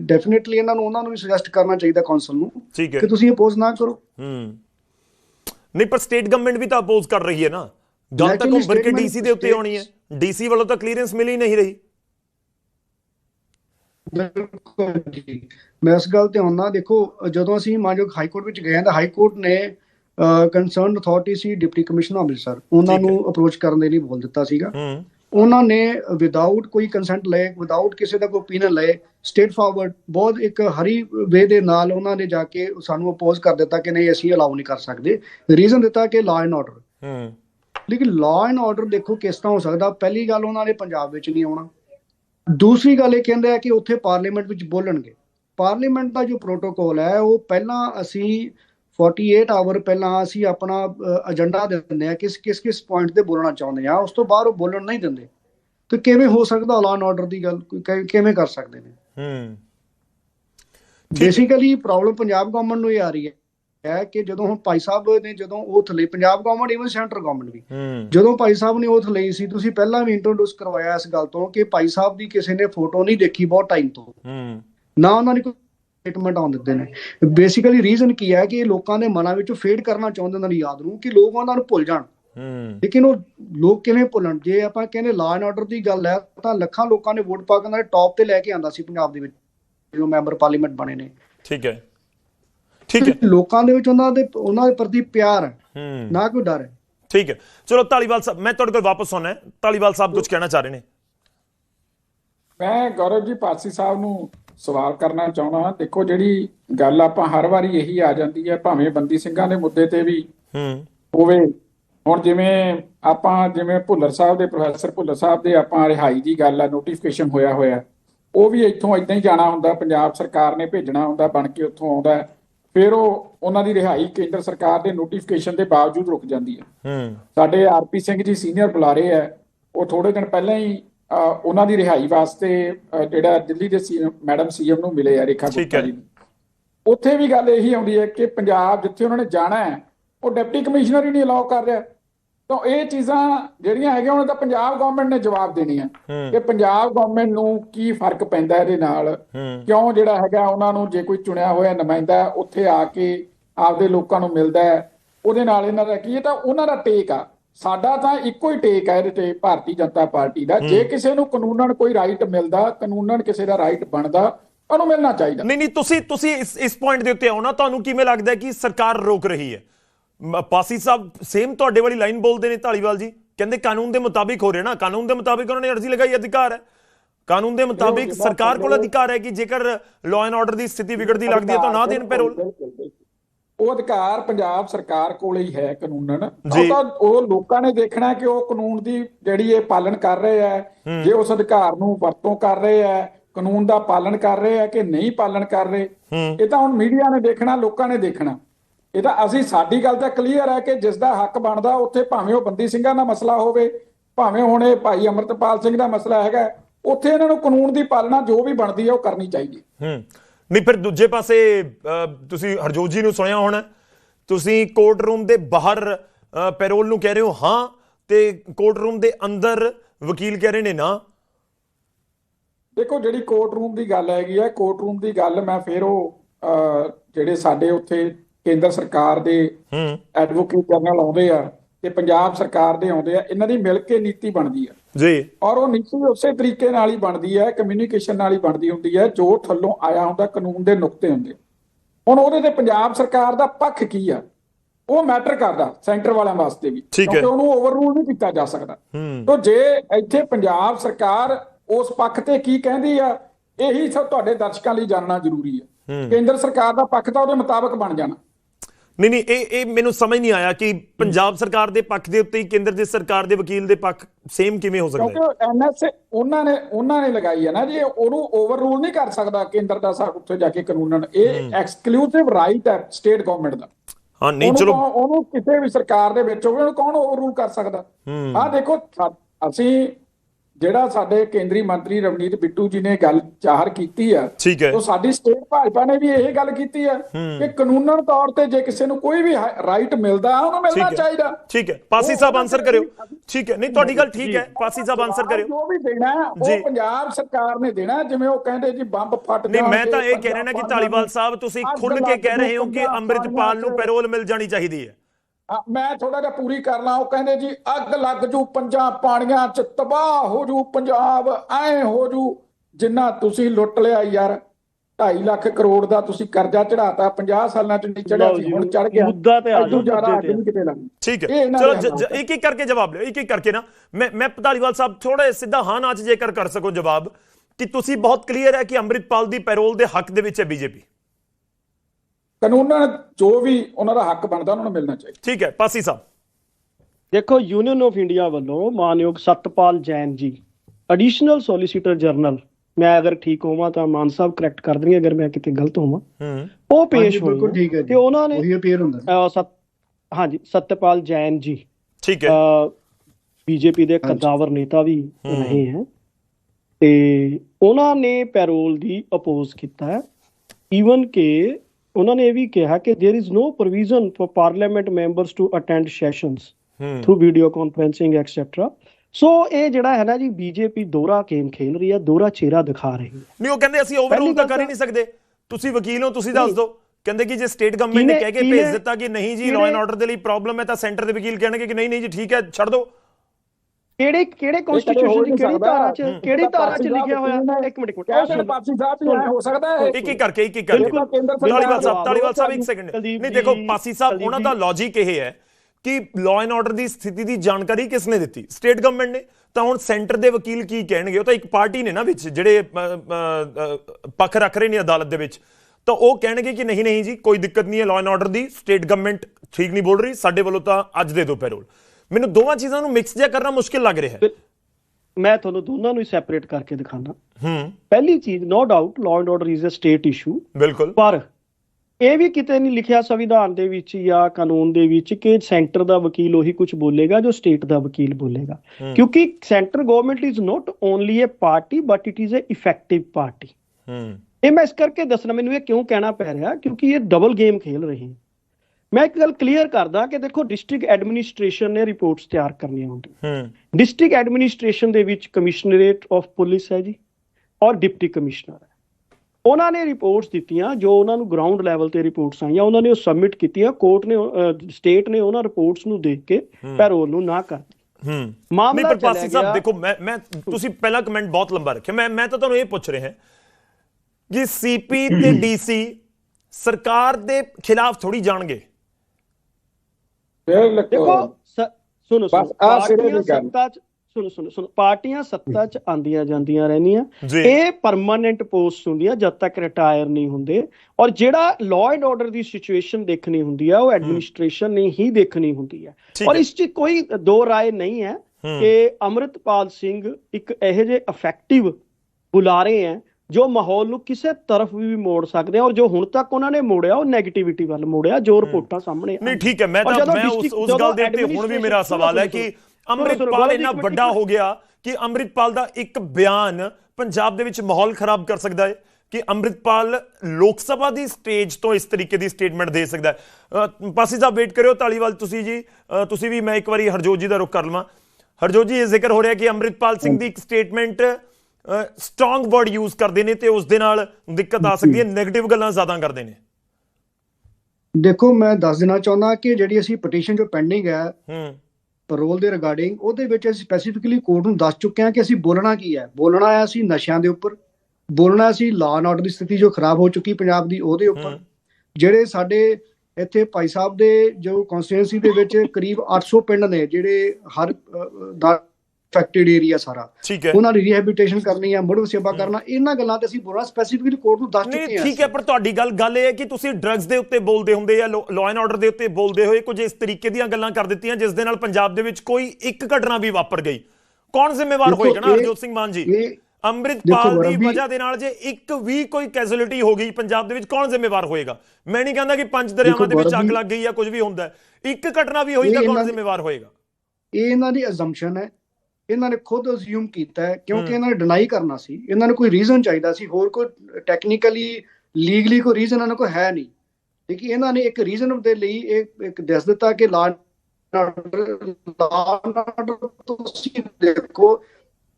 ਡੈਫੀਨਿਟਲੀ ਇਹਨਾਂ ਨੂੰ ਉਹਨਾਂ ਨੂੰ ਵੀ ਸੁਜੈਸਟ ਕਰਨਾ ਚਾਹੀਦਾ ਕੌਂਸਲ ਨੂੰ ਕਿ ਤੁਸੀਂ ਅਪੋਜ਼ ਨਾ ਕਰੋ। ਹੂੰ। ਨਹੀਂ ਪਰ ਸਟੇਟ ਗਵਰਨਮੈਂਟ ਵੀ ਤਾਂ ਅਪੋਜ਼ ਕਰ ਰਹੀ ਹੈ ਨਾ। ਗੱਲ ਤਾਂ Actually, ਘੁੰਮ ਕੇ statement- ਡੀਸੀ ਦੇ ਉੱਤੇ ਆਉਣੀ ਹੈ। ਡੀਸੀ ਵੱਲੋਂ ਤਾਂ ਕਲੀਅਰੈਂਸ ਮਿਲ ਹੀ ਨਹੀਂ ਰਹੀ। ਬਿਲਕੁਲ ਜੀ। ਮੈਂ ਇਸ ਗੱਲ ਤੇ ਹੁੰਨਾ ਦੇਖੋ ਜਦੋਂ ਅਸੀਂ ਮਾਨਯੋਗ ਹਾਈ ਕੋਰਟ ਵਿੱਚ ਗਏ ਤਾਂ ਹਾਈ ਕੋਰਟ ਨੇ ਕੰਸਰਨਡ ਅਥਾਰਟੀ ਸੀ ਡਿਪਟੀ ਕਮਿਸ਼ਨਰ ਅੰਮ੍ਰਿਤਸਰ। ਉਹਨਾਂ। ਨੂੰ ਅਪਰੋਚ ਕਰਨ ਦੇ ਲਈ ਬੋਲ ਦਿੱਤਾ ਸੀਗਾ। ਉਹਨਾਂ ਨੇ ਵਿਦਆਊਟ ਕੋਈ ਕੰਸੈਂਟ ਲਏ ਵਿਦਆਊਟ ਕਿਸੇ ਦਾ ਕੋਈ opinion ਲਏ ਸਟੇਟ ਫਾਰਵਰਡ ਬਹੁਤ ਇੱਕ ਹਰੀ ਵੇ ਦੇ ਨਾਲ ਉਹਨਾਂ ਨੇ ਜਾ ਕੇ ਸਾਨੂੰ ਅਪੋਜ਼ ਕਰ ਦਿੱਤਾ ਕਿ ਨਹੀਂ ਅਸੀਂ ਅਲਾਉ ਨਹੀਂ ਕਰ ਸਕਦੇ। ਰੀਜ਼ਨ ਦਿੱਤਾ ਕਿ ਲਾਅ ਐਂਡ ਆਰਡਰ ਹੂੰ। ਲੇਕਿਨ ਲਾਅ ਐਂਡ ਆਰਡਰ ਦੇਖੋ ਕਿਸ ਤਰ੍ਹਾਂ ਹੋ ਸਕਦਾ। ਪਹਿਲੀ ਗੱਲ ਉਹਨਾਂ ਨੇ ਪੰਜਾਬ ਵਿੱਚ ਨਹੀਂ ਆਉਣਾ। ਦੂਸਰੀ ਗੱਲ ਇਹ ਕਹਿੰਦੇ ਆ ਕਿ ਉੱਥੇ ਪਾਰਲੀਮੈਂਟ ਵਿੱਚ ਬੋਲਣਗੇ। ਪਾਰਲੀਮੈਂਟ ਦਾ ਜੋ ਪ੍ਰੋਟੋਕੋਲ ਹੈ ਉਹ ਪਹਿਲਾਂ ਅਸੀਂ 48 ਆਵਰ ਪਹਿਲਾਂ ਅਸੀਂ ਆਪਣਾ ਏਜੰਡਾ ਦਿੰਦੇ ਆ ਕਿਸ ਕਿਸ ਕਿਸ ਪੁਆਇੰਟ ਤੇ ਬੋਲਣਾ ਚਾਹੁੰਦੇ ਆ ਉਸ ਤੋਂ ਬਾਅਦ ਉਹ ਬੋਲਣ ਨਹੀਂ ਦਿੰਦੇ। ਤੇ ਕਿਵੇਂ ਹੋ ਸਕਦਾ ਲਾਅ ਐਂਡ ਆਰਡਰ ਦੀ ਗੱਲ? ਕੋਈ ਕਿਵੇਂ ਕਰ ਸਕਦੇ ਨੇ? ਹੂੰ। ਬੇਸਿਕਲੀ ਪ੍ਰੋਬਲਮ ਪੰਜਾਬ ਗਵਰਨਮੈਂਟ ਨੂੰ ਇਹ ਆ ਰਹੀ ਹੈ ਹੈ ਕਿ ਜਦੋਂ ਹੁਣ ਭਾਈ ਸਾਹਿਬ ਨੇ ਜਦੋਂ ਉਹ ਲਈ Punjab government even centre government ਵੀ। ਹੂੰ। ਜਦੋਂ ਭਾਈ ਸਾਹਿਬ ਨੇ oath ਲਈ ਸੀ ਤੁਸੀਂ ਪਹਿਲਾਂ ਵੀ ਇੰਟਰੋਡਿਊਸ ਕਰਵਾਇਆ ਇਸ ਗੱਲ ਤੋਂ ਕਿ ਭਾਈ ਸਾਹਿਬ ਦੀ ਕਿਸੇ ਨੇ ਫੋਟੋ ਨਹੀਂ ਦੇਖੀ ਬਹੁਤ ਟਾਈਮ ਤੋਂ। ਹੂੰ। ਨਾ ਉਹਨਾਂ ਨੇ ਸਟੇਟਮੈਂਟ ਆਉਣ ਦਿੱਤੇ ਨੇ। ਬੇਸਿਕਲੀ ਰੀਜ਼ਨ ਕੀ ਹੈ ਕਿ ਇਹ ਲੋਕਾਂ ਦੇ ਮਨਾਂ ਵਿੱਚੋਂ ਫੇਡ ਕਰਨਾ ਚਾਹੁੰਦੇ ਉਹਨਾਂ ਦੀ ਯਾਦ ਨੂੰ ਕਿ ਲੋਕ ਉਹਨਾਂ ਨੂੰ ਭੁੱਲ ਜਾਣ। ਹੂੰ। ਲੇਕਿਨ ਉਹ ਲੋਕ ਕਿਵੇਂ ਭੁੱਲਣ? ਜੇ ਆਪਾਂ ਕਹਿੰਦੇ ਲਾਅ ਐਂਡ ਆਰਡਰ ਦੀ ਗੱਲ ਹੈ ਤਾਂ ਲੱਖਾਂ ਲੋਕਾਂ ਨੇ ਵੋਟ ਪਾ ਕੇ ਉਹਨਾਂ ਟੌਪ ਤੇ ਲੈ ਕੇ ਆਂਦਾ ਸੀ ਪੰਜਾਬ ਦੇ ਵਿੱਚ ਜੋ ਮੈਂਬਰ ਪਾਰਲੀਮੈਂਟ ਬਣੇ ਨੇ। ਠੀਕ ਹੈ। ਠੀਕ ਹੈ। ਲੋਕਾਂ ਦੇ ਵਿੱਚ ਉਹਨਾਂ ਦੇ ਉਹਨਾਂ ਦੇ ਪ੍ਰਤੀ ਪਿਆਰ ਹੈ ਨਾ ਕੋਈ ਡਰ ਹੈ। ਠੀਕ ਹੈ। ਚਲੋ ਧਾਲੀਵਾਲ ਸਾਹਿਬ ਮੈਂ ਤੁਹਾਡੇ ਕੋਲ ਵਾਪਸ ਆਉਣਾ ਹੈ। ਧਾਲੀਵਾਲ ਸਾਹਿਬ ਕੁਝ ਕਹਿਣਾ ਚਾਹ ਰਹੇ ਨੇ। ਮੈਂ ਗੌਰਵ ਜੀ ਪਾਸੀ ਸਾਹਿਬ ਨੂੰ ਸਵਾਲ ਕਰਨਾ ਚਾਹੁੰਦਾ ਹਾਂ। ਦੇਖੋ ਜਿਹੜੀ ਗੱਲ ਆਪਾਂ ਹਰ ਵਾਰੀ ਇਹੀ ਆ ਜਾਂਦੀ ਹੈ ਭਾਵੇਂ ਬੰਦੀ ਸਿੰਘਾਂ ਦੇ ਮੁੱਦੇ ਤੇ ਵੀ ਹੂੰ। ਹੋਵੇ। ਹੁਣ ਜਿਵੇਂ ਆਪਾਂ ਜਿਵੇਂ ਭੁੱਲਰ ਸਾਹਿਬ ਦੇ ਪ੍ਰੋਫੈਸਰ ਭੁੱਲਰ ਸਾਹਿਬ ਦੇ ਆਪਾਂ ਰਿਹਾਈ ਦੀ ਗੱਲ ਆ ਨੋਟੀਫਿਕੇਸ਼ਨ ਹੋਇਆ ਹੋਇਆ। ਉਹ ਵੀ ਇੱਥੋਂ ਇਦਾਂ ਹੀ ਜਾਣਾ ਹੁੰਦਾ ਪੰਜਾਬ ਸਰਕਾਰ ਨੇ ਭੇਜਣਾ ਹੁੰਦਾ ਬਣ ਕੇ ਉੱਥੋਂ ਆਉਂਦਾ। ਫਿਰ ਉਹ ਉਹਨਾਂ ਦੀ ਰਿਹਾਈ ਕੇਂਦਰ ਸਰਕਾਰ ਦੇ ਨੋਟੀਫਿਕੇਸ਼ਨ ਦੇ ਬਾਵਜੂਦ ਰੁਕ ਜਾਂਦੀ ਹੈ। ਹੂੰ। ਸਾਡੇ ਆਰਪੀ ਸਿੰਘ ਜੀ ਸੀਨੀਅਰ ਬੁਲਾਰੇ ਹੈ। ਉਹ ਥੋੜੇ ਦਿਨ ਪਹਿਲਾਂ ਹੀ ਉਹਨਾਂ ਦੀ ਰਿਹਾਈ ਵਾਸਤੇ ਜਿਹੜਾ ਦਿੱਲੀ ਦੇ ਮੈਡਮ ਸੀਐਮ ਨੂੰ ਮਿਲੇ ਆ ਰੇਖਾ ਗੁਪਤਾ। ਜੀ। ਉੱਥੇ ਵੀ ਗੱਲ ਇਹੀ ਆਉਂਦੀ ਹੈ ਕਿ ਪੰਜਾਬ ਜਿੱਥੇ ਉਹਨਾਂ ਨੇ ਜਾਣਾ ਹੈ ਉਹ ਡਿਪਟੀ ਕਮਿਸ਼ਨਰ ਹੀ ਨਹੀਂ ਅਲਾਉ ਕਰ ਰਿਹਾ ਤਾਂ ਇਹ ਚੀਜ਼ਾਂ ਜਿਹੜੀਆਂ ਹੈਗੀਆਂ ਉਹਨਾਂ ਦਾ ਪੰਜਾਬ ਗਵਰਨਮੈਂਟ ਨੇ ਜਵਾਬ ਦੇਣੀ ਹੈ ਕਿ ਪੰਜਾਬ ਗਵਰਨਮੈਂਟ ਨੂੰ ਕੀ ਫ਼ਰਕ ਪੈਂਦਾ ਇਹਦੇ ਨਾਲ ਕਿਉਂ ਜਿਹੜਾ ਹੈਗਾ ਉਹਨਾਂ ਨੂੰ ਜੇ ਕੋਈ ਚੁਣਿਆ ਹੋਇਆ ਨੁਮਾਇੰਦਾ ਉੱਥੇ ਆ ਕੇ ਆਪਦੇ ਲੋਕਾਂ ਨੂੰ ਮਿਲਦਾ ਹੈ ਉਹਦੇ ਨਾਲ ਇਹਨਾਂ ਦਾ ਕੀ ਹੈ ਤਾਂ ਉਹਨਾਂ ਦਾ ਟੇਕ ਆ ਸਾਡਾ ਤਾਂ ਇੱਕੋ ਹੀ ਟੇਕ ਹੈ ਇਹਦੇ ਤੇ ਭਾਰਤੀ ਜਨਤਾ ਪਾਰਟੀ ਦਾ। ਜੇ ਕਿਸੇ ਨੂੰ ਕਾਨੂੰਨਨ ਕੋਈ ਰਾਈਟ ਮਿਲਦਾ ਕਾਨੂੰਨਨ ਕਿਸੇ ਦਾ ਰਾਈਟ ਬਣਦਾ ਉਹਨੂੰ ਮਿਲਣਾ ਚਾਹੀਦਾ। ਨਹੀਂ ਨਹੀਂ ਤੁਸੀਂ ਤੁਸੀਂ ਇਸ ਇਸ ਪੁਆਇੰਟ ਦੇ ਉੱਤੇ ਨਾ ਤੁਹਾਨੂੰ ਕਿਵੇਂ ਲੱਗਦਾ ਕਿ ਸਰਕਾਰ ਰੋਕ ਰਹੀ ਹੈ? ਪਾਸੀ ਸਾਹਿਬ ਸੇਮ ਤੁਹਾਡੇ ਵਾਲੀ ਲਾਈਨ ਬੋਲਦੇ ਨੇ ਢਾਲੀਵਾਲ ਜੀ। ਕਹਿੰਦੇ ਕਾਨੂੰਨ ਦੇ ਮੁਤਾਬਿਕ ਹੋ ਰਿਹਾ ਨਾ। ਕਾਨੂੰਨ ਦੇ ਮੁਤਾਬਿਕ ਉਹਨਾਂ ਨੇ ਅਰਜ਼ੀ ਲਗਾਈ ਅਧਿਕਾਰ ਹੈ। ਕਾਨੂੰਨ ਦੇ ਮੁਤਾਬਿਕ ਸਰਕਾਰ ਕੋਲ। ਅਧਿਕਾਰ ਹੈ ਕਿ ਜੇਕਰ ਲਾਅ ਐਂਡ ਆਰਡਰ ਦੀ ਸਥਿਤੀ ਵਿਗੜਦੀ ਲੱਗਦੀ ਹੈ ਤਾਂ ਨਾ ਦੇਣ ਪੈਰੋਲ। ਉਹ ਅਧਿਕਾਰ ਪੰਜਾਬ ਸਰਕਾਰ ਕੋਲ ਹੀ ਹੈ ਕਾਨੂੰਨਨ। ਉਹ ਤਾਂ ਉਹ ਲੋਕਾਂ ਨੇ ਦੇਖਣਾ ਕਿ ਉਹ ਕਾਨੂੰਨ ਦੀ ਜਿਹੜੀ ਇਹ ਪਾਲਣ ਕਰ ਰਹੇ ਹੈ। ਜੇ ਉਸ ਅਧਿਕਾਰ ਨੂੰ ਵਰਤੋਂ ਕਰ ਰਹੇ ਹੈ ਕਾਨੂੰਨ ਦਾ ਪਾਲਣ ਕਰ ਰਹੇ ਹੈ ਕਿ ਨਹੀਂ ਪਾਲਣ ਕਰ ਰਹੇ ਇਹ ਤਾਂ ਹੁਣ ਮੀਡੀਆ ਨੇ ਦੇਖਣਾ ਲੋਕਾਂ ਨੇ ਦੇਖਣਾ। ਇਹ ਤਾਂ ਅਸੀਂ ਸਾਡੀ ਗੱਲ ਤਾਂ ਕਲੀਅਰ ਹੈ ਕਿ ਜਿਸ ਦਾ ਹੱਕ ਬਣਦਾ ਉੱਥੇ ਭਾਵੇਂ ਉਹ ਬੰਦੀ ਸਿੰਘਾਂ ਦਾ ਮਸਲਾ ਹੋਵੇ ਭਾਵੇਂ ਹੁਣ ਇਹ ਭਾਈ ਅਮਰਤਪਾਲ ਸਿੰਘ ਦਾ ਮਸਲਾ ਹੈਗਾ ਉੱਥੇ ਇਹਨਾਂ ਨੂੰ ਕਾਨੂੰਨ ਦੀ ਪਾਲਣਾ ਜੋ ਵੀ ਬਣਦੀ ਹੈ ਉਹ ਕਰਨੀ ਚਾਹੀਦੀ। ਹੈ ਹੂੰ। ਨਹੀਂ ਫਿਰ ਦੂਜੇ ਪਾਸੇ ਤੁਸੀਂ ਹਰਜੋਤ ਜੀ ਨੂੰ ਸੁਣਿਆ ਹੋਣਾ ਤੁਸੀਂ ਕੋਰਟ ਰੂਮ ਦੇ ਬਾਹਰ ਪੈਰੋਲ ਨੂੰ ਕਹਿ ਰਹੇ ਹੋ ਹਾਂ ਤੇ ਕੋਰਟ ਰੂਮ ਦੇ ਅੰਦਰ ਵਕੀਲ ਕਹਿ ਰਹੇ ਨੇ ਨਾ। ਦੇਖੋ ਜਿਹੜੀ ਕੋਰਟ ਰੂਮ ਦੀ ਗੱਲ ਹੈਗੀ ਹੈ ਕੋਰਟ ਰੂਮ ਦੀ ਗੱਲ ਮੈਂ ਫਿਰ ਉਹ ਜਿਹੜੇ ਸਾਡੇ ਉੱਥੇ ਕੇਂਦਰ ਸਰਕਾਰ ਦੇ ਐਡਵੋਕੇਟ ਜਨਰਲ ਆਉਂਦੇ ਆ ਤੇ ਪੰਜਾਬ ਸਰਕਾਰ ਦੇ ਆਉਂਦੇ ਆ ਇਹਨਾਂ ਦੀ ਮਿਲ ਕੇ ਨੀਤੀ ਬਣਦੀ ਆ। ਜੀ। ਔਰ ਉਹ ਨੀਤੀ ਉਸੇ ਤਰੀਕੇ ਨਾਲ ਹੀ ਬਣਦੀ ਹੈ ਕਮਿਊਨੀਕੇਸ਼ਨ ਨਾਲ ਹੀ ਬਣਦੀ ਹੁੰਦੀ ਹੈ ਜੋ ਥੱਲੋਂ ਆਇਆ ਹੁੰਦਾ ਕਾਨੂੰਨ ਦੇ ਨੁਕਤੇ ਹੁੰਦੇ। ਹੁਣ ਉਹਦੇ ਤੇ ਪੰਜਾਬ ਸਰਕਾਰ ਦਾ ਪੱਖ ਕੀ ਆ? ਉਹ ਮੈਟਰ ਕਰਦਾ ਸੈਂਟਰ ਵਾਲਿਆਂ ਵਾਸਤੇ ਵੀ। ਕਿਉਂਕਿ ਉਹਨੂੰ ਓਵਰਰੂਲ ਨਹੀਂ ਕੀਤਾ ਜਾ ਸਕਦਾ। ਤੋ ਜੇ ਇੱਥੇ ਪੰਜਾਬ ਸਰਕਾਰ ਉਸ ਪੱਖ ਤੇ ਕੀ ਕਹਿੰਦੀ ਆ ਇਹੀ ਸਭ ਤੁਹਾਡੇ ਦਰਸ਼ਕਾਂ ਲਈ ਜਾਣਨਾ ਜ਼ਰੂਰੀ ਹੂੰ। ਕੇਂਦਰ ਸਰਕਾਰ ਦਾ ਪੱਖ ਤਾਂ ਉਹਦੇ ਮੁਤਾਬਕ ਬਣ ਜਾਣਾ। ਨਹੀਂ ਨਹੀਂ ਇਹ ਇਹ ਮੈਨੂੰ ਸਮਝ ਨਹੀਂ ਆਇਆ ਕਿ ਪੰਜਾਬ ਸਰਕਾਰ ਦੇ ਪੱਖ ਦੇ ਉੱਤੇ ਹੀ ਕੇਂਦਰ ਦੀ ਸਰਕਾਰ ਦੇ ਵਕੀਲ ਦੇ ਪੱਖ ਸੇਮ ਕਿਵੇਂ ਹੋ ਸਕਦਾ ਹੈ? ਕਿਉਂਕਿ ਐਨਐਸਏ ਉਹਨਾਂ ਨੇ ਉਹਨਾਂ ਨੇ ਲਗਾਈ ਹੈ ਨਾ ਜੀ ਉਹਨੂੰ ਓਵਰਰੂਲ ਨਹੀਂ ਕਰ ਸਕਦਾ ਕੇਂਦਰ ਦਾ ਸਾਹਿਬ ਉੱਥੇ ਜਾ ਕੇ ਕਾਨੂੰਨਨ ਇਹ ਐਕਸਕਲੂਸਿਵ ਰਾਈਟ ਹੈ ਸਟੇਟ ਗਵਰਨਮੈਂਟ ਦਾ। ਹਾਂ ਨਹੀਂ ਚਲੋ। ਉਹਨੂੰ ਕਿਸੇ ਵੀ ਸਰਕਾਰ ਦੇ ਵਿੱਚ ਹੋਵੇ ਉਹਨੂੰ ਕੌਣ ਓਵਰਰੂਲ ਕਰ ਸਕਦਾ। ਆਹ ਦੇਖੋ ਅਸੀਂ ਜਿਹੜਾ ਸਾਡੇ ਕੇਂਦਰੀ ਮੰਤਰੀ ਰਵਨੀਤ ਬਿੱਟੂ ਜੀ ਨੇ ਗੱਲ ਜ਼ਾਹਰ ਕੀਤੀ ਆ ਤੋ ਸਾਡੀ ਸਟੇਟ ਭਾਜਪਾ ਨੇ ਵੀ ਇਹ ਗੱਲ ਕੀਤੀ ਹੈ। ਕਿ ਕਾਨੂੰਨਨ ਤੌਰ ਤੇ ਜੇ ਕਿਸੇ ਨੂੰ ਕੋਈ ਵੀ ਰਾਈਟ ਮਿਲਦਾ ਉਹਨੂੰ ਮਿਲਣਾ ਚਾਹੀਦਾ। ਠੀਕ ਹੈ। ਪਾਸੀ ਸਾਹਿਬ ਆਨਸਰ ਕਰਿਓ। ਠੀਕ ਹੈ। ਨਹੀਂ ਤੁਹਾਡੀ ਗੱਲ ਠੀਕ ਹੈ। ਪਾਸੀ ਸਾਹਿਬ ਆਨਸਰ ਕਰਿਓ। ਜੋ ਵੀ ਦੇਣਾ। ਉਹ ਪੰਜਾਬ ਸਰਕਾਰ ਨੇ ਦੇਣਾ ਜਿਵੇਂ ਉਹ ਕਹਿੰਦੇ ਜੀ ਬੰਬ ਫਟ ਨਹੀਂ ਮੈਂ ਤਾਂ ਇਹ ਕਹਿ ਰਿਹਾ ਨਾ ਕਿ ਧਾਲੀਵਾਲ ਸਾਹਿਬ ਤੁਸੀਂ ਖੁੱਲ ਕੇ ਕਹਿ ਰਹੇ ਹੋ ਕਿ ਅੰਮ੍ਰਿਤਪਾਲ ਨੂੰ ਪੈਰੋਲ ਮਿਲ ਜਾਣੀ ਚਾਹੀਦੀ ਹਾਂ, ਮੈਂ ਥੋੜਾ ਜਿਹਾ ਪੂਰੀ ਕਰ ਲਾਂ ਉਹ ਕਹਿੰਦੇ ਜੀ ਅੱਗ ਲੱਗ ਜੂ ਪੰਜਾਂ ਪਾਣੀਆਂ ਚ ਤਬਾਹ ਹੋ ਜੂ ਪੰਜਾਬ ਐ ਹੋ ਜੂ ਜਿੰਨਾ ਤੁਸੀਂ ਲੁੱਟ ਲਿਆ ਯਾਰ 2.5 ਲੱਖ ਕਰੋੜ ਦਾ ਤੁਸੀਂ ਕਰਜ਼ਾ ਚੜਾਤਾ 50 ਸਾਲਾਂ ਚ ਨਹੀਂ ਚੜਿਆ ਸੀ ਜੀ, ਹੁਣ ਚੜ ਗਿਆ। ਮੁੱਦਾ ਤੇ ਆ ਜਾਓ, ਜ਼ਿਆਦਾ ਅੱਗ। ਨਹੀਂ ਕਿਤੇ ਲੱਗਣੀ ਠੀਕ ਹੈ ਚਲੋ ਜ- ਜ- ਇੱਕ ਇੱਕ ਕਰਕੇ ਜਵਾਬ ਲਿਓ ਇੱਕ ਇੱਕ ਕਰਕੇ ਨਾ ਮੈਂ ਮੈਂ ਧਾਲੀਵਾਲ ਸਾਹਿਬ ਥੋੜਾ ਸਿੱਧਾ ਹਾਂ ਨਾ ਚ ਜੇਕਰ ਕਰ ਸਕੋ ਜਵਾਬ ਕਿ ਤੁਸੀਂ ਬਹੁਤ ਕਲੀਅਰ ਹੈ ਕਿ ਅੰਮ੍ਰਿਤਪਾਲ ਦੀ ਪੈਰੋਲ ਦੇ ਹੱਕ ਦੇ ਵਿੱਚ ਹੈ ਬੀਜੇਪੀ। ਕਾਨੂੰਨਨ ਜੋ ਵੀ ਉਹਨਾਂ ਦਾ ਹੱਕ ਬਣਦਾ ਉਹਨਾਂ ਨੂੰ ਮਿਲਣਾ ਚਾਹੀਦਾ। ਠੀਕ ਹੈ ਪਾਸੀ ਸਾਹਿਬ। ਦੇਖੋ ਯੂਨੀਅਨ ਆਫ ਇੰਡੀਆ ਵੱਲੋਂ ਮਾਨਯੋਗ ਸਤਪਾਲ ਜੈਨ ਜੀ ਐਡੀਸ਼ਨਲ ਸੋਲਿਸਿਟਰ ਜਨਰਲ ਮੈਂ ਅਗਰ ਠੀਕ ਹੋਵਾਂ ਤਾਂ ਮਾਨ ਸਾਹਿਬ ਕਰੈਕਟ ਕਰ ਦੇਣਗੇ ਅਗਰ ਮੈਂ ਕਿਤੇ ਗਲਤ ਹੋਵਾਂ। ਹੂੰ। ਉਹ ਪੇਸ਼ ਹੋਏ ਬਿਲਕੁਲ। ਠੀਕ ਹੈ ਤੇ ਉਹਨਾਂ ਨੇ ਉਹੀ ਅਪੀਅਰ ਹੁੰਦਾ। ਹਾਂਜੀ ਸਤਪਾਲ ਜੈਨ ਜੀ। ਠੀਕ ਹੈ। ਬੀਜੇਪੀ ਦੇ। ਕਦਾਵਰ ਨੇਤਾ ਵੀ। ਰਹੇ ਹਨ ਤੇ ਉਹਨਾਂ ਨੇ ਪੈਰੋਲ ਦੀ ਅਪੋਜ਼ ਕੀਤਾ ਹੈ। ਈਵਨ ਕਿ ਉਹਨਾਂ ਨੇ ਇਹ ਵੀ ਕਿਹਾ ਕਿ there is no provision for parliament members to attend sessions ਹੂੰ through video conferencing etcetera so ਇਹ ਜਿਹੜਾ ਹੈ ਨਾ ਜੀ ਬੀਜੇਪੀ ਦੋਹਰਾ ਗੇਮ ਖੇਲ ਰਹੀ ਹੈ ਦੋਹਰਾ ਚਿਹਰਾ ਦਿਖਾ ਰਹੀ ਹੈ ਨਹੀਂ ਉਹ ਕਹਿੰਦੇ ਅਸੀਂ ਓਵਰਰੂਲ ਪਹਿਲੀ ਤਾਂ ਗੱਲ ਕਰ ਹੀ ਤਾਂ- ਨਹੀਂ ਸਕਦੇ ਤੁਸੀਂ ਵਕੀਲ ਹੋ ਤੁਸੀਂ ਦੱਸ ਨਹੀਂ। ਦਿਓ ਕਹਿੰਦੇ ਕਿ ਜੇ ਸਟੇਟ ਗਵਰਨਮੈਂਟ ਨੇ ਕਿਹਨੇ- ਕਹਿ ਕੇ ਭੇਜ ਕਿਹਨੇ- ਦਿੱਤਾ ਕਿ ਨਹੀਂ ਜੀ ਕਿਹਨੇ- ਲਾਅ ਐਂਡ ਆਰਡਰ ਦੇ ਲਈ ਪ੍ਰੋਬਲਮ ਹੈ ਤਾਂ ਸੈਂਟਰ ਦੇ ਵਕੀਲ ਕਹਿਣਗੇ ਕਿ ਨਹੀਂ ਨਹੀਂ ਜੀ ਠੀਕ ਹੈ ਛੱਡ ਦਿਓ ਕਿਹੜੇ ਕਿਹੜੇ ਕਨਸਟੀਟਿਊਸ਼ਨ ਦੀ ਕਿਹੜੀ। ਧਾਰਾ 'ਚ। ਕਿਹੜੀ ਧਾਰਾ 'ਚ ਲਿਖਿਆ ਹੋਇਆ? ਇੱਕ ਮਿੰਟ ਇੱਕ ਮਿੰਟ। ਦੇ। ਪਾਸੀ ਸਾਹਿਬ ਵੀ ਐ ਹੋ ਸਕਦਾ ਹੈ। ਇੱਕ ਇੱਕ ਕਰਕੇ ਇੱਕ ਇੱਕ ਕਰਕੇ ਤਾਲੀਵਾਲ ਸਾਹਿਬ ਦਾ ਤਾਲੀਵਾਲ ਸਾਹਿਬ ਇੱਕ ਸੈਕਿੰਡ। ਨਹੀਂ ਦੇਖੋ ਜੀ, ਪਾਸੀ ਸਾਹਿਬ ਉਹਨਾਂ ਦਾ ਜੀ। ਲੌਜੀਕ ਇਹ ਹੈ ਕਿ ਲਾਅ ਐਂਡ ਆਰਡਰ ਦੀ ਸਥਿਤੀ ਦੀ ਜਾਣਕਾਰੀ ਕਿਸ ਨੇ ਦਿੱਤੀ? ਸਟੇਟ ਗਵਰਨਮੈਂਟ ਨੇ। ਤਾਂ ਹੁਣ ਸੈਂਟਰ ਦੇ ਵਕੀਲ ਕੀ ਕਹਿਣਗੇ? ਉਹ ਤਾਂ ਇੱਕ ਪਾਰਟੀ ਨੇ ਨਾ ਵਿੱਚ ਜਿਹੜੇ ਪੱਖ ਰੱਖ ਰਹੇ ਨੇ ਅਦਾਲਤ ਦੇ ਵਿੱਚ। ਤਾਂ ਉਹ ਕਹਿਣਗੇ ਕਿ ਨਹੀਂ ਨਹੀਂ ਜੀ ਕੋਈ ਦਿੱਕਤ ਨਹੀਂ ਹੈ ਲਾਅ ਐਂਡ ਆਰਡਰ ਦੀ। ਸਟੇਟ ਗਵਰਨਮੈਂਟ ਠੀਕ ਨਹੀਂ ਬੋਲ ਰਹੀ। ਸਾਡੇ ਵੱਲੋਂ ਤਾਂ ਅੱਜ ਦੇ ਦਿਓ ਪੈਰੋਲ। ਮੈਨੂੰ ਦੋਵਾਂ ਚੀਜ਼ਾਂ ਨੂੰ ਮਿਕਸ ਜਿਹਾ ਕਰਨਾ ਮੁਸ਼ਕਿਲ ਲੱਗ ਰਿਹਾ ਹੈ। ਮੈਂ ਤੁਹਾਨੂੰ ਦੋਨਾਂ ਨੂੰ ਹੀ ਸੈਪਰੇਟ ਕਰਕੇ ਦਿਖਾਣਾ ਹੂੰ। ਪਹਿਲੀ ਚੀਜ਼ no doubt law and order is a state issue ਬਿਲਕੁਲ। ਪਰ ਇਹ ਵੀ ਕਿਤੇ ਨਹੀਂ ਲਿਖਿਆ ਸੰਵਿਧਾਨ ਦੇ ਵਿੱਚ ਜਾਂ ਕਾਨੂੰਨ ਦੇ ਵਿੱਚ ਕਿ ਸੈਂਟਰ ਦਾ ਵਕੀਲ ਉਹੀ ਕੁਝ ਬੋਲੇਗਾ ਜੋ ਸਟੇਟ ਦਾ ਵਕੀਲ ਬੋਲੇਗਾ। ਕਿਉਂਕਿ centre government is not only a party but it is a effective party ਹੂੰ। ਇਹ ਮੈਂ ਇਸ ਕਰਕੇ ਦੱਸਣਾ ਮੈਨੂੰ ਇਹ ਕਿਉਂ ਕਹਿਣਾ ਪੈ ਰਿਹਾ ਕਿਉਂਕਿ ਇਹ ਡਬਲ ਗੇਮ ਖੇਲ ਰਹੇ ਮੈਂ ਇੱਕ ਗੱਲ ਕਲੀਅਰ ਕਰਦਾ ਕਿ ਦੇਖੋ ਡਿਸਟ੍ਰਿਕਟ ਐਡਮਿਨਿਸਟ੍ਰੇਸ਼ਨ ਨੇ ਰਿਪੋਰਟਸ ਤਿਆਰ ਕਰਨੀਆਂ ਹੁੰਦੀਆਂ। ਹੂੰ। ਡਿਸਟ੍ਰਿਕਟ ਐਡਮਿਨਿਸਟ੍ਰੇਸ਼ਨ ਦੇ ਵਿੱਚ ਕਮਿਸ਼ਨਰੇਟ ਆਫ ਪੁਲਿਸ ਹੈ ਜੀ ਔਰ ਡਿਪਟੀ ਕਮਿਸ਼ਨਰ ਹੈ। ਉਹਨਾਂ ਨੇ ਰਿਪੋਰਟਸ ਦਿੱਤੀਆਂ ਜੋ ਉਹਨਾਂ ਨੂੰ ਗਰਾਊਂਡ ਲੈਵਲ ਤੇ ਰਿਪੋਰਟਸ ਆਈਆਂ। ਉਹਨਾਂ ਨੇ ਉਹ ਸਬਮਿਟ ਕੀਤੀਆਂ। ਕੋਰਟ ਨੇ ਸਟੇਟ ਨੇ ਉਹਨਾਂ ਰਿਪੋਰਟਸ ਨੂੰ ਦੇਖ ਕੇ ਪੈਰੋਲ ਨੂੰ ਨਾ ਕਰ ਹੂੰ। ਮਾਮਲਾ ਪਰ ਪਾਸੀ ਸਾਹਿਬ ਦੇਖੋ ਮੈਂ ਮੈਂ ਤੁਸੀਂ ਪਹਿਲਾ ਕਮੈਂਟ ਬਹੁਤ ਲੰਬਾ ਰੱਖਿਆ। ਮੈਂ ਮੈਂ ਤਾਂ ਤੁਹਾਨੂੰ ਇਹ ਪੁੱਛ ਰਿਹਾ ਕਿ ਸੀਪੀ ਤੇ ਡੀਸੀ ਸਰਕਾਰ ਦੇ ਖਿਲਾਫ ਥੋੜੀ ਜਾਣਗੇ। ਬਿਲਕੁਲ ਦੇਖੋ ਸ- ਸੁਣੋ ਸੁਣੋ ਪਾਰਟੀਆਂ। ਸੱਤਾ 'ਚ ਸੁਣੋ ਸੁਣੋ ਸੁਣੋ ਪਾਰਟੀਆਂ ਸੱਤਾ 'ਚ ਆਂਦੀਆਂ ਜਾਂਦੀਆਂ ਰਹਿੰਦੀਆਂ। ਇਹ ਪਰਮਾਨੈਂਟ ਪੋਸਟ ਹੁੰਦੀਆਂ ਜਦ ਤੱਕ ਰਿਟਾਇਰ ਨਹੀਂ ਹੁੰਦੇ ਔਰ ਜਿਹੜਾ ਲਾਅ ਐਂਡ ਆਰਡਰ ਦੀ ਸਿਚੁਏਸ਼ਨ ਦੇਖਣੀ ਹੁੰਦੀ ਆ ਉਹ ਐਡਮਿਨਿਸਟ੍ਰੇਸ਼ਨ ਨੇ ਹੀ ਦੇਖਣੀ ਹੁੰਦੀ ਹੈ ਠੀਕ ਔਰ। ਇਸ 'ਚ ਕੋਈ ਦੋ ਰਾਏ ਨਹੀਂ ਹੈ ਹੂੰ। ਕਿ ਅਮਰਿਤਪਾਲ ਸਿੰਘ ਇੱਕ ਇਹੋ ਜਿਹੇ ਇਫੈਕਟਿਵ ਬੁਲਾਰੇ ਹੈ ਜੋ ਮਾਹੌਲ ਨੂੰ ਕਿਸੇ ਤਰਫ ਵੀ ਮੋੜ ਸਕਦੇ ਆ ਔਰ ਜੋ ਹੁਣ ਤੱਕ ਉਹਨਾਂ ਨੇ ਮੋੜਿਆ ਉਹ 네ਗੇਟਿਵਿਟੀ ਵੱਲ ਮੋੜਿਆ ਜੋ ਰਿਪੋਰਟਾਂ ਸਾਹਮਣੇ ਨਹੀਂ। ਠੀਕ ਹੈ ਮੈਂ ਤਾਂ ਮੈਂ ਉਸ ਉਸ ਗੱਲ ਦੇ ਉੱਤੇ ਹੁਣ ਵੀ ਮੇਰਾ ਸਵਾਲ ਹੈ ਕਿ ਅੰਮ੍ਰਿਤਪਾਲ ਇੰਨਾ ਵੱਡਾ ਹੋ ਗਿਆ ਕਿ ਅੰਮ੍ਰਿਤਪਾਲ ਦਾ ਇੱਕ ਬਿਆਨ ਪੰਜਾਬ ਦੇ ਵਿੱਚ ਮਾਹੌਲ ਖਰਾਬ ਕਰ ਸਕਦਾ ਹੈ ਕਿ ਅੰਮ੍ਰਿਤਪਾਲ ਲੋਕ ਸਭਾ ਦੀ ਸਟੇਜ ਤੋਂ ਇਸ ਤਰੀਕੇ ਦੀ ਸਟੇਟਮੈਂਟ ਦੇ ਸਕਦਾ ਹੈ। ਪਾਸੀ ਸਾਹਿਬ ਵੇਟ ਕਰਿਓ ਤਾਲੀਵਾਲ ਤੁਸੀਂ ਜੀ ਤੁਸੀਂ ਵੀ ਮੈਂ ਇੱਕ ਵਾਰੀ ਹਰਜੋਤ ਜੀ ਦਾ ਰੁਖ ਕਰ ਲਵਾਂ। ਹਰਜੋਤ ਜੀ ਇਹ ਜ਼ਿਕਰ ਹੋ ਰਿਹਾ ਕਿ ਅੰਮ੍ਰਿਤਪਾਲ ਸਿੰਘ ਦੀ ਇੱਕ ਸਟੇਟਮੈਂਟ ਸਟਰੋਂਗ ਵਰਡ ਯੂਜ਼ ਕਰਦੇ ਨੇ ਤੇ ਉਸ ਦੇ ਨਾਲ ਦਿੱਕਤ ਆ ਸਕਦੀ ਹੈ 네ਗੇਟਿਵ ਗੱਲਾਂ ਜ਼ਿਆਦਾ ਕਰਦੇ ਨੇ। ਦੇਖੋ ਮੈਂ ਦੱਸ ਦੇਣਾ ਚਾਹੁੰਦਾ ਕਿ ਜਿਹੜੀ ਅਸੀਂ ਪਟੀਸ਼ਨ ਜੋ ਪੈਂਡਿੰਗ ਹੈ ਹੂੰ। ਪੈਰੋਲ ਦੇ ਰਿਗਾਰਡਿੰਗ ਉਹਦੇ ਵਿੱਚ ਅਸੀਂ ਸਪੈਸੀਫਿਕਲੀ ਕੋਰਟ ਨੂੰ ਦੱਸ ਚੁੱਕੇ ਹਾਂ ਕਿ ਅਸੀਂ ਬੋਲਣਾ ਕੀ ਹੈ। ਬੋਲਣਾ ਹੈ ਅਸੀਂ ਨਸ਼ਿਆਂ ਦੇ ਉੱਪਰ ਬੋਲਣਾ ਅਸੀਂ ਲਾਅ ਐਂਡ ਆਰਡਰ ਦੀ ਸਥਿਤੀ ਜੋ ਖਰਾਬ ਹੋ ਚੁੱਕੀ ਪੰਜਾਬ ਦੀ ਉਹਦੇ ਉੱਪਰ। ਜਿਹੜੇ ਸਾਡੇ ਇੱਥੇ ਭਾਈ ਸਾਹਿਬ ਦੇ ਜੋ ਕਨਸਟੀਟੂਐਂਸੀ ਦੇ ਵਿੱਚ ਕਰੀਬ 800 ਪਿੰਡ ਨੇ ਜਿਹੜੇ ਹਰ ਦਾ ਅਫੈਕਟਡ ਏਰੀਆ ਸਾਰਾ। ਉਹਨਾਂ ਦੀ ਰੀਹੈਬਿਲਿਟੇਸ਼ਨ ਕਰਨੀ ਹੈ ਮੁੜ ਸੇਵਾ ਕਰਨਾ ਇਹਨਾਂ ਗੱਲਾਂ ਤੇ ਅਸੀਂ ਬੋਲਣਾ ਸਪੈਸੀਫਿਕਲੀ ਕੋਰਟ ਨੂੰ ਦੱਸ ਚੁੱਕੇ ਨਹੀਂ ਹਾਂ ਠੀਕ ਹੈ ਪਰ ਤੁਹਾਡੀ ਗੱਲ ਗੱਲ ਇਹ ਹੈ ਕਿ ਤੁਸੀਂ ਡਰੱਗਸ ਦੇ ਉੱਤੇ ਬੋਲਦੇ ਹੁੰਦੇ ਜਾਂ ਲਾਅ ਐਂਡ ਆਰਡਰ ਦੇ ਉੱਤੇ ਬੋਲਦੇ ਹੋਏ ਕੁਝ ਇਸ ਤਰੀਕੇ ਦੀਆਂ ਗੱਲਾਂ ਕਰ ਦਿੱਤੀਆਂ ਜਿਸ ਦੇ ਨਾਲ ਪੰਜਾਬ ਦੇ ਵਿੱਚ ਕੋਈ ਇੱਕ ਘਟਨਾ ਵੀ ਵਾਪਰ ਗਈ। ਕੌਣ ਜ਼ਿੰਮੇਵਾਰ ਹੋਏਗਾ ਨਾ ਹਰਜੋਤ ਸਿੰਘ ਮਾਨ ਜੀ? ਅੰਮ੍ਰਿਤਪਾਲ ਦੀ ਵਜ੍ਹਾ ਦੇ ਨਾਲ ਜੇ ਇੱਕ ਵੀ ਕੋਈ ਕੈਜ਼ੁਅਲਟੀ ਹੋ ਗਈ ਪੰਜਾਬ ਦੇ ਵਿੱਚ ਕੌਣ ਜ਼ਿੰਮੇਵਾਰ ਹੋਏਗਾ? ਮੈਂ ਨਹੀਂ ਕਹਿੰਦਾ ਕਿ ਪੰਜ ਦਰਿਆਵਾਂ ਦੇ ਵਿੱਚ ਅੱਗ ਲੱਗ ਗਈ ਜਾਂ ਕੁਝ ਵੀ ਹੁੰਦਾ। ਇੱਕ ਘਟਨਾ ਵੀ ਹੋਈ ਤਾਂ ਕੌਣ ਜ਼ਿੰਮੇਵਾਰ ਹੋਏਗਾ? ਇਹ ਇਹਨਾਂ ਦੀ ਅਜ਼ੰਪਸ਼ਨ ਹੈ। ਇਹਨਾਂ ਨੇ ਖੁਦ ਅਸਿਊਮ ਕੀਤਾ ਹੈ। ਕਿਉਂਕਿ ਇਹਨਾਂ ਨੇ ਡਿਨਾਈ ਕਰਨਾ ਸੀ। ਇਹਨਾਂ ਨੂੰ ਕੋਈ ਰੀਜ਼ਨ ਚਾਹੀਦਾ ਸੀ ਹੋਰ ਕੋਈ ਟੈਕਨੀਕਲੀ ਲੀਗਲੀ ਕੋਈ ਰੀਜ਼ਨ ਇਹਨਾਂ ਕੋਲ ਹੈ ਨਹੀਂ। ਠੀਕ ਹੈ ਇਹਨਾਂ ਨੇ ਇੱਕ ਰੀਜ਼ਨ ਦੇ ਲਈ ਇਹ ਇੱਕ ਦੱਸ ਦਿੱਤਾ ਕਿ ਆਰਡਰ ਤੁਸੀਂ ਦੇਖੋ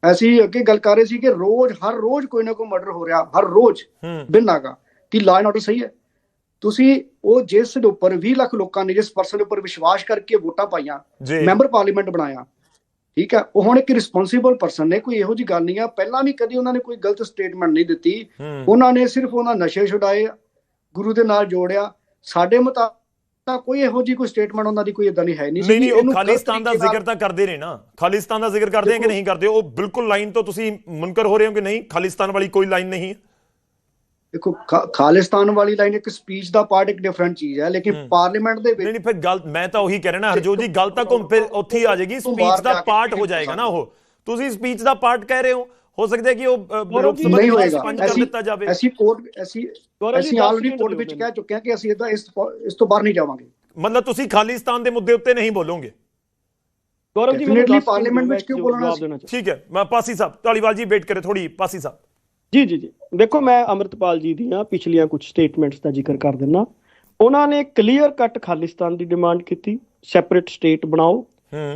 ਅਸੀਂ ਅੱਗੇ ਗੱਲ ਕਰ ਰਹੇ ਸੀ ਕਿ ਰੋਜ਼ ਹਰ ਰੋਜ਼ ਕੋਈ ਨਾ ਕੋਈ ਮਰਡਰ ਹੋ ਰਿਹਾ ਹਰ ਰੋਜ਼ ਹੂੰ। ਬਿਨਾਗਾ ਕਿ ਲਾਅ ਐਂਡ ਆਰਡਰ ਸਹੀ ਹੈ? ਤੁਸੀਂ ਉਹ ਜਿਸ ਦੇ ਉੱਪਰ 20 ਲੱਖ ਲੋਕਾਂ ਨੇ ਜਿਸ ਪਰਸਨ ਦੇ ਉੱਪਰ ਵਿਸ਼ਵਾਸ ਕਰਕੇ ਵੋਟਾਂ ਪਾਈਆਂ ਮੈਂਬਰ ਪਾਰਲੀਮੈਂਟ ਬਣਾਇਆ ਠੀਕ ਹੈ ਉਹ ਹੁਣ ਇੱਕ ਰਿਸਪੌਂਸਿਬਲ ਪਰਸਨ ਨੇ ਕੋਈ ਇਹੋ ਜੀ ਗੱਲ ਨਹੀਂ ਆ। ਪਹਿਲਾਂ ਵੀ ਕਦੀ ਉਹਨਾਂ ਨੇ ਕੋਈ ਗਲਤ ਸਟੇਟਮੈਂਟ ਨਹੀਂ ਦਿੱਤੀ। ਉਹਨਾਂ ਨੇ ਸਿਰਫ ਉਹਨਾਂ ਨਸ਼ੇ ਛੁਡਾਏ ਆ, ਗੁਰੂ ਦੇ ਨਾਲ ਜੋੜਿਆ। ਸਾਡੇ ਮੁਤਾਬਕ ਤਾਂ ਕੋਈ ਇਹੋ ਜੀ ਕੋਈ ਸਟੇਟਮੈਂਟ ਉਹਨਾਂ ਦੀ ਕੋਈ ਇਦਾਂ ਨਹੀਂ ਹੈ ਨਹੀਂ ਨਹੀਂ ਨਹੀਂ ਉਹ ਖਾਲਿਸਤਾਨ ਦਾ ਜ਼ਿਕਰ ਤਾਂ ਕਰਦੇ ਨੇ ਨਾ। ਖਾਲਿਸਤਾਨ ਦਾ ਜ਼ਿਕਰ ਕਰਦੇ ਆ ਕਿ ਨਹੀਂ ਕਰਦੇ? ਉਹ ਬਿਲਕੁਲ ਲਾਈਨ ਤੋਂ ਤੁਸੀਂ ਮੁਨਕਰ ਹੋ ਰਹੇ ਹੋ ਕਿ ਨਹੀਂ? ਖਾਲਿਸਤਾਨ ਵਾਲੀ ਕੋਈ ਲਾਈਨ ਨਹੀਂ ਹੈ। ਦੇਖੋ ਖਾਲਿਸਤਾਨ ਵਾਲੀ ਲਾਈਨ ਇੱਕ ਸਪੀਚ ਦਾ ਪਾਰਟ ਇੱਕ ਡਿਫਰੈਂਟ ਚੀਜ਼ ਹੈ ਲੇਕਿਨ। ਪਾਰਲੀਮੈਂਟ ਦੇ ਨਹੀਂ ਵਿੱਚ ਨਹੀਂ ਫਿਰ ਗੱਲ ਮੈਂ ਤਾਂ ਉਹੀ ਕਹਿ ਰਿਹਾ ਨਾ ਹਰਜੋਤ ਜੀ ਗੱਲ ਤਾਂ ਘੁੰਮ ਫਿਰ ਉੱਥੇ ਹੀ ਆ ਜਾਏਗੀ ਸਪੀਚ ਦਾ ਪਾਰਟ ਹੋ ਜਾਏਗਾ ਨਾ ਉਹ। ਤੁਸੀਂ ਸਪੀਚ ਦਾ ਪਾਰਟ ਕਹਿ ਰਹੇ ਹੋ ਹੋ ਸਕਦਾ ਹੈ ਕਿ ਉਹ ਲੋਕ ਸਭਾ ਨਹੀਂ ਦੀ ਹੋਏਗਾ। ਸਸਪੈਂਡ ਕਰ ਅਸੀਂ ਦਿੱਤਾ ਜਾਵੇ। ਅਸੀਂ ਕੋਰਟ ਅਸੀਂ ਗੌਰਵ ਜੀ, ਅਸੀਂ ਆਲਰੇਡੀ ਕੋਰਟ ਵਿੱਚ। ਕਹਿ ਚੁੱਕੇ ਹਾਂ ਕਿ ਅਸੀਂ ਇਹਦਾ ਇਸ ਇਸ ਤੋਂ ਬਾਹਰ ਨਹੀਂ ਜਾਵਾਂਗੇ। ਮਤਲਬ ਤੁਸੀਂ ਖਾਲਿਸਤਾਨ ਦੇ ਮੁੱਦੇ ਉੱਤੇ ਨਹੀਂ ਬੋਲੋਗੇ? ਗੌਰਵ ਜੀ ਮੈਨੂੰ Definitely ਦਸ ਮਿੰਟ parliament ਦਿਓ, ਵਿੱਚ ਕਿਉਂ ਬੋਲਣਾ। ਠੀਕ ਹੈ ਮੈਂ ਪਾਸੀ ਸਾਹਿਬ ਢਾਲੀਵਾਲ ਜੀ ਵੇਟ ਕਰੇ ਥੋੜੀ ਪਾਸੀ ਸਾਹਿਬ। ਜੀ ਜੀ ਜੀ। ਦੇਖੋ ਮੈਂ ਅਮਰਤਪਾਲ ਜੀ ਦੀਆਂ ਪਿਛਲੀਆਂ ਕੁਝ ਸਟੇਟਮੈਂਟਸ ਦਾ ਜ਼ਿਕਰ ਕਰ ਦਿੰਨਾ। ਉਹਨਾਂ ਨੇ ਕਲੀਅਰ ਕੱਟ ਖਾਲਿਸਤਾਨ ਦੀ ਡਿਮਾਂਡ ਕੀਤੀ ਸੈਪਰੇਟ ਸਟੇਟ ਬਣਾਓ।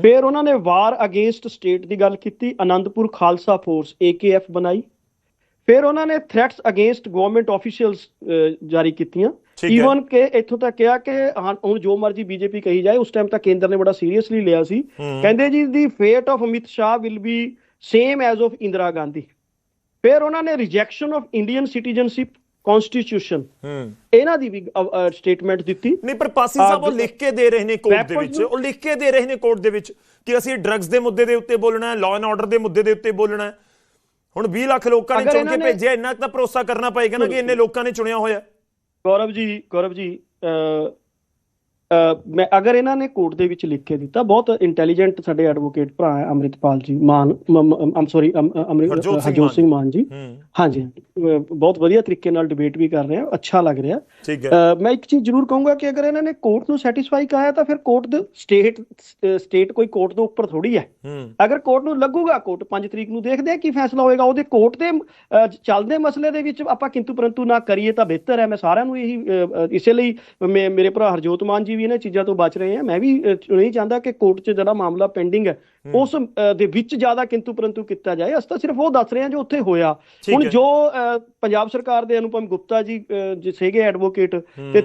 ਫਿਰ ਉਹਨਾਂ ਨੇ ਵਾਰ ਅਗੇਂਸਟ ਸਟੇਟ ਦੀ ਗੱਲ ਕੀਤੀ ਆਨੰਦਪੁਰ ਖਾਲਸਾ ਫੋਰਸ AKF ਬਣਾਈ। ਫਿਰ ਉਹਨਾਂ ਨੇ ਥ੍ਰੈਟਸ ਅਗੇਂਸਟ ਗਵਰਨਮੈਂਟ ਆਫੀਸ਼ੀਅਲਸ ਜਾਰੀ ਕੀਤੀਆਂ। ਈਵਨ ਕਿ ਇੱਥੋਂ ਤੱਕ ਕਿਹਾ ਕਿ ਹੁਣ ਜੋ ਮਰਜ਼ੀ ਬੀਜੇਪੀ ਕਹੀ ਜਾਏ ਉਸ ਟਾਈਮ ਤਾਂ ਕੇਂਦਰ ਨੇ ਬੜਾ ਸੀਰੀਅਸਲੀ ਲਿਆ ਸੀ। ਕਹਿੰਦੇ ਜੀ the fate of Amit Shah will be same as of Indira Gandhi ਫਿਰ ਉਹਨਾਂ ਨੇ rejection of Indian citizenship constitution ਇਹਨਾਂ ਦੀ ਵੀ ਸਟੇਟਮੈਂਟ ਦਿੱਤੀ। ਨਹੀਂ ਪਰ ਪਾਸੀ ਸਾਹਿਬ ਉਹ ਲਿਖ ਕੇ ਦੇ ਰਹੇ ਨੇ ਕੋਰਟ ਦੇ ਵਿੱਚ। ਉਹ ਲਿਖ ਕੇ ਦੇ ਰਹੇ ਨੇ ਕੋਰਟ ਦੇ ਵਿੱਚ ਕਿ ਅਸੀਂ ਡਰੱਗਸ ਦੇ ਮੁੱਦੇ ਦੇ ਉੱਤੇ ਬੋਲਣਾ ਹੈ ਲਾਅ ਐਂਡ ਆਰਡਰ ਦੇ ਮੁੱਦੇ ਦੇ ਉੱਤੇ ਬੋਲਣਾ ਹੈ। ਹੁਣ 20 ਲੱਖ ਲੋਕਾਂ ਨੇ ਚੁਣ ਕੇ ਭੇਜਿਆ ਇੰਨਾ ਤਾਂ ਭਰੋਸਾ ਕਰਨਾ ਪਏਗਾ ਨਾ ਕਿ ਇੰਨੇ ਲੋਕਾਂ ਨੇ ਚੁਣਿਆ ਹੋਇਆ। ਗੌਰਵ ਜੀ ਗੌਰਵ ਜੀ ਮੈਂ ਅਗਰ ਇਹਨਾਂ ਨੇ ਕੋਰਟ ਦੇ ਵਿੱਚ ਲਿਖ ਕੇ ਦਿੱਤਾ ਬਹੁਤ ਇੰਟੈਲੀਜੈਂਟ ਸਾਡੇ ਐਡਵੋਕੇਟ ਭਰਾ ਹੈ ਅੰਮ੍ਰਿਤਪਾਲ ਜੀ ਮਾਨ ਆਮ ਸੌਰੀ ਹਰਜੋਤ ਸਿੰਘ ਮਾਨ। ਸਿੰਘ ਮਾਨ ਜੀ। ਹਾਂਜੀ ਬਹੁਤ ਵਧੀਆ ਤਰੀਕੇ ਨਾਲ ਡਿਬੇਟ ਵੀ ਕਰ ਰਹੇ ਆ ਅੱਛਾ ਲੱਗ ਰਿਹਾ। ਮੈਂ ਇੱਕ ਚੀਜ਼ ਜ਼ਰੂਰ ਕਹੂੰਗਾ ਕਿ ਅਗਰ ਇਹਨਾਂ ਨੇ ਕੋਰਟ ਨੂੰ ਸੈਟੀਸਫਾਈ ਕਰਾਇਆ ਤਾਂ ਫਿਰ ਕੋਰਟ ਦੇ ਸਟੇਟ ਸਟੇਟ ਕੋਈ ਕੋਰਟ ਦੇ ਉੱਪਰ ਥੋੜੀ ਹੈ। ਅਗਰ ਕੋਰਟ ਨੂੰ ਲੱਗੂਗਾ ਕੋਰਟ 5 ਤਰੀਕ ਨੂੰ ਦੇਖਦੇ ਆ ਕੀ ਫੈਸਲਾ ਹੋਏਗਾ ਉਹਦੇ ਕੋਰਟ ਦੇ ਚੱਲਦੇ ਮਸਲੇ ਦੇ ਵਿੱਚ ਆਪਾਂ ਕਿੰਤੂ ਪਰੰਤੂ ਨਾ ਕਰੀਏ ਤਾਂ ਬਿਹਤਰ ਹੈ। ਮੈਂ ਸਾਰਿਆਂ ਨੂੰ ਇਹੀ ਇਸੇ ਲਈ ਮੇਰੇ ਭਰਾ ਹਰਜੋਤ ਮਾਨ ਜੀ ਵੀ ਇਹਨਾਂ ਚੀਜ਼ਾਂ ਤੋਂ ਬਚ ਰਹੇ ਆ। ਮੈਂ ਵੀ ਨਹੀਂ ਚਾਹੁੰਦਾ ਕਿ ਕੋਰਟ 'ਚ ਜਿਹੜਾ ਮਾਮਲਾ ਪੈਂਡਿੰਗ ਹੈ ਉਸ ਦੇ ਵਿੱਚ ਜ਼ਿਆਦਾ ਕਿੰਤੂ ਪਰੰਤੂ ਕੀਤਾ ਜਾਏ। ਅਸੀਂ ਤਾਂ ਸਿਰਫ ਉਹ ਦੱਸ ਰਹੇ ਹਾਂ ਜੋ ਉੱਥੇ ਹੋਇਆ। ਹੁਣ। ਜੋ ਪੰਜਾਬ ਸਰਕਾਰ ਦੇ ਅਨੁਪਮ ਗੁਪਤਾ ਜੀ ਸੀਗੇ ਐਡਵੋਕੇਟ ਤੇ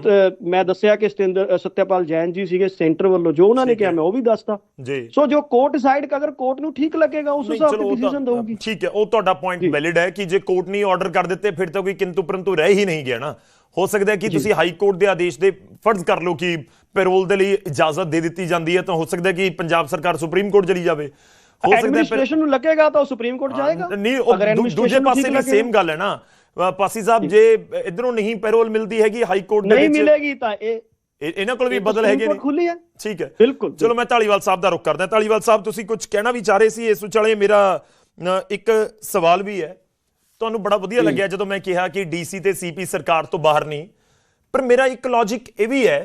ਮੈਂ ਦੱਸਿਆ ਕਿ ਸਤਿੰਦਰ ਸਤਿਆਪਾਲ ਜੈਨ ਜੀ ਸੀਗੇ ਸੈਂਟਰ ਵੱਲੋਂ ਜੋ ਉਹਨਾਂ ਨੇ ਕਿਹਾ। ਮੈਂ ਉਹ ਵੀ ਦੱਸਤਾ ਜੀ। ਸੋ ਜੋ ਕੋਰਟ ਡਿਸਾਈਡ ਅਗਰ ਕੋਰਟ ਨੂੰ ਠੀਕ ਲੱਗੇਗਾ ਉਸ ਨਹੀਂ, ਹਿਸਾਬ ਤੇ ਡਿਸੀਜਨ ਦਊਗੀ। ਠੀਕ ਹੈ ਉਹ ਤੁਹਾਡਾ ਪੁਆਇੰਟ। ਵੈਲਿਡ ਹੈ ਕਿ ਜੇ ਕੋਰਟ ਨੇ ਆਰਡਰ ਕਰ ਦਿੱਤੇ ਫਿਰ ਤਾਂ ਕੋਈ ਕਿੰਤੂ ਪਰੰਤੂ ਰਹਿ ਹੀ ਨਹੀਂ ਗਿਆ ਨਾ। ਹੋ ਸਕਦਾ ਹੈ ਕਿ ਤੁਸੀਂ ਹਾਈ ਕੋਰਟ ਦੇ ਆਦੇਸ਼ ਦੇ ਫਰਜ਼ ਕਰ ਲਓ ਕਿ ਪੈਰੋਲ ਦੇ ਲਈ ਇਜਾਜ਼ਤ ਦੇ ਦਿੱਤੀ ਜਾਂਦੀ ਹੈ ਤਾਂ ਹੋ ਸਕਦਾ ਕਿ ਪੰਜਾਬ ਸਰਕਾਰ ਸੁਪਰੀਮ ਕੋਰਟ ਚਲੀ ਜਾਵੇ। ਹੋ ਸਕਦਾ ਐਡਮਿਨਿਸਟ੍ਰੇਸ਼ਨ ਨੂੰ ਲੱਗੇਗਾ ਤਾਂ ਉਹ ਸੁਪਰੀਮ ਕੋਰਟ ਜਾਏਗਾ? ਨਹੀਂ ਉਹ ਦੂਜੇ ਪਾਸੇ ਵੀ। ਸੇਮ ਗੱਲ ਹੈ ਨਾ। ਪਾਸੀ ਸਾਹਿਬ ਜੇ। ਇਧਰੋਂ ਨਹੀਂ ਪੈਰੋਲ ਮਿਲਦੀ ਹੈਗੀ ਹਾਈ ਕੋਰਟ ਦੇ ਨਹੀਂ ਮਿਲੇਗੀ ਤਾਂ ਇਹ ਇਹ- ਇਹਨਾਂ ਕੋਲ ਵੀ ਬਦਲ ਹੈਗੇ ਨੇ। ਖੁੱਲੀ ਹੈ? ਠੀਕ ਹੈ। ਬਿਲਕੁਲ ਚਲੋ ਮੈਂ ਢਾਲੀਵਾਲ ਸਾਹਿਬ ਦਾ ਰੁਖ ਕਰਦਾ। ਢਾਲੀਵਾਲ ਸਾਹਿਬ ਤੁਸੀਂ ਕੁਝ ਕਹਿਣਾ ਵੀ ਚਾਹ ਰਹੇ ਸੀ ਇਸ ਵਿਚਾਲੇ ਮੇਰਾ ਇੱਕ ਸਵਾਲ ਵੀ ਹੈ। ਤੁਹਾਨੂੰ ਬੜਾ ਵਧੀਆ ਲੱਗਿਆ ਜਦੋਂ ਮੈਂ ਕਿਹਾ ਕਿ ਡੀਸੀ ਤੇ ਸੀਪੀ ਸਰਕਾਰ ਤੋਂ ਬਾਹਰ ਨਹੀਂ। ਪਰ ਮੇਰਾ ਇੱਕ ਲੌਜੀਕ ਇਹ ਵੀ ਹੈ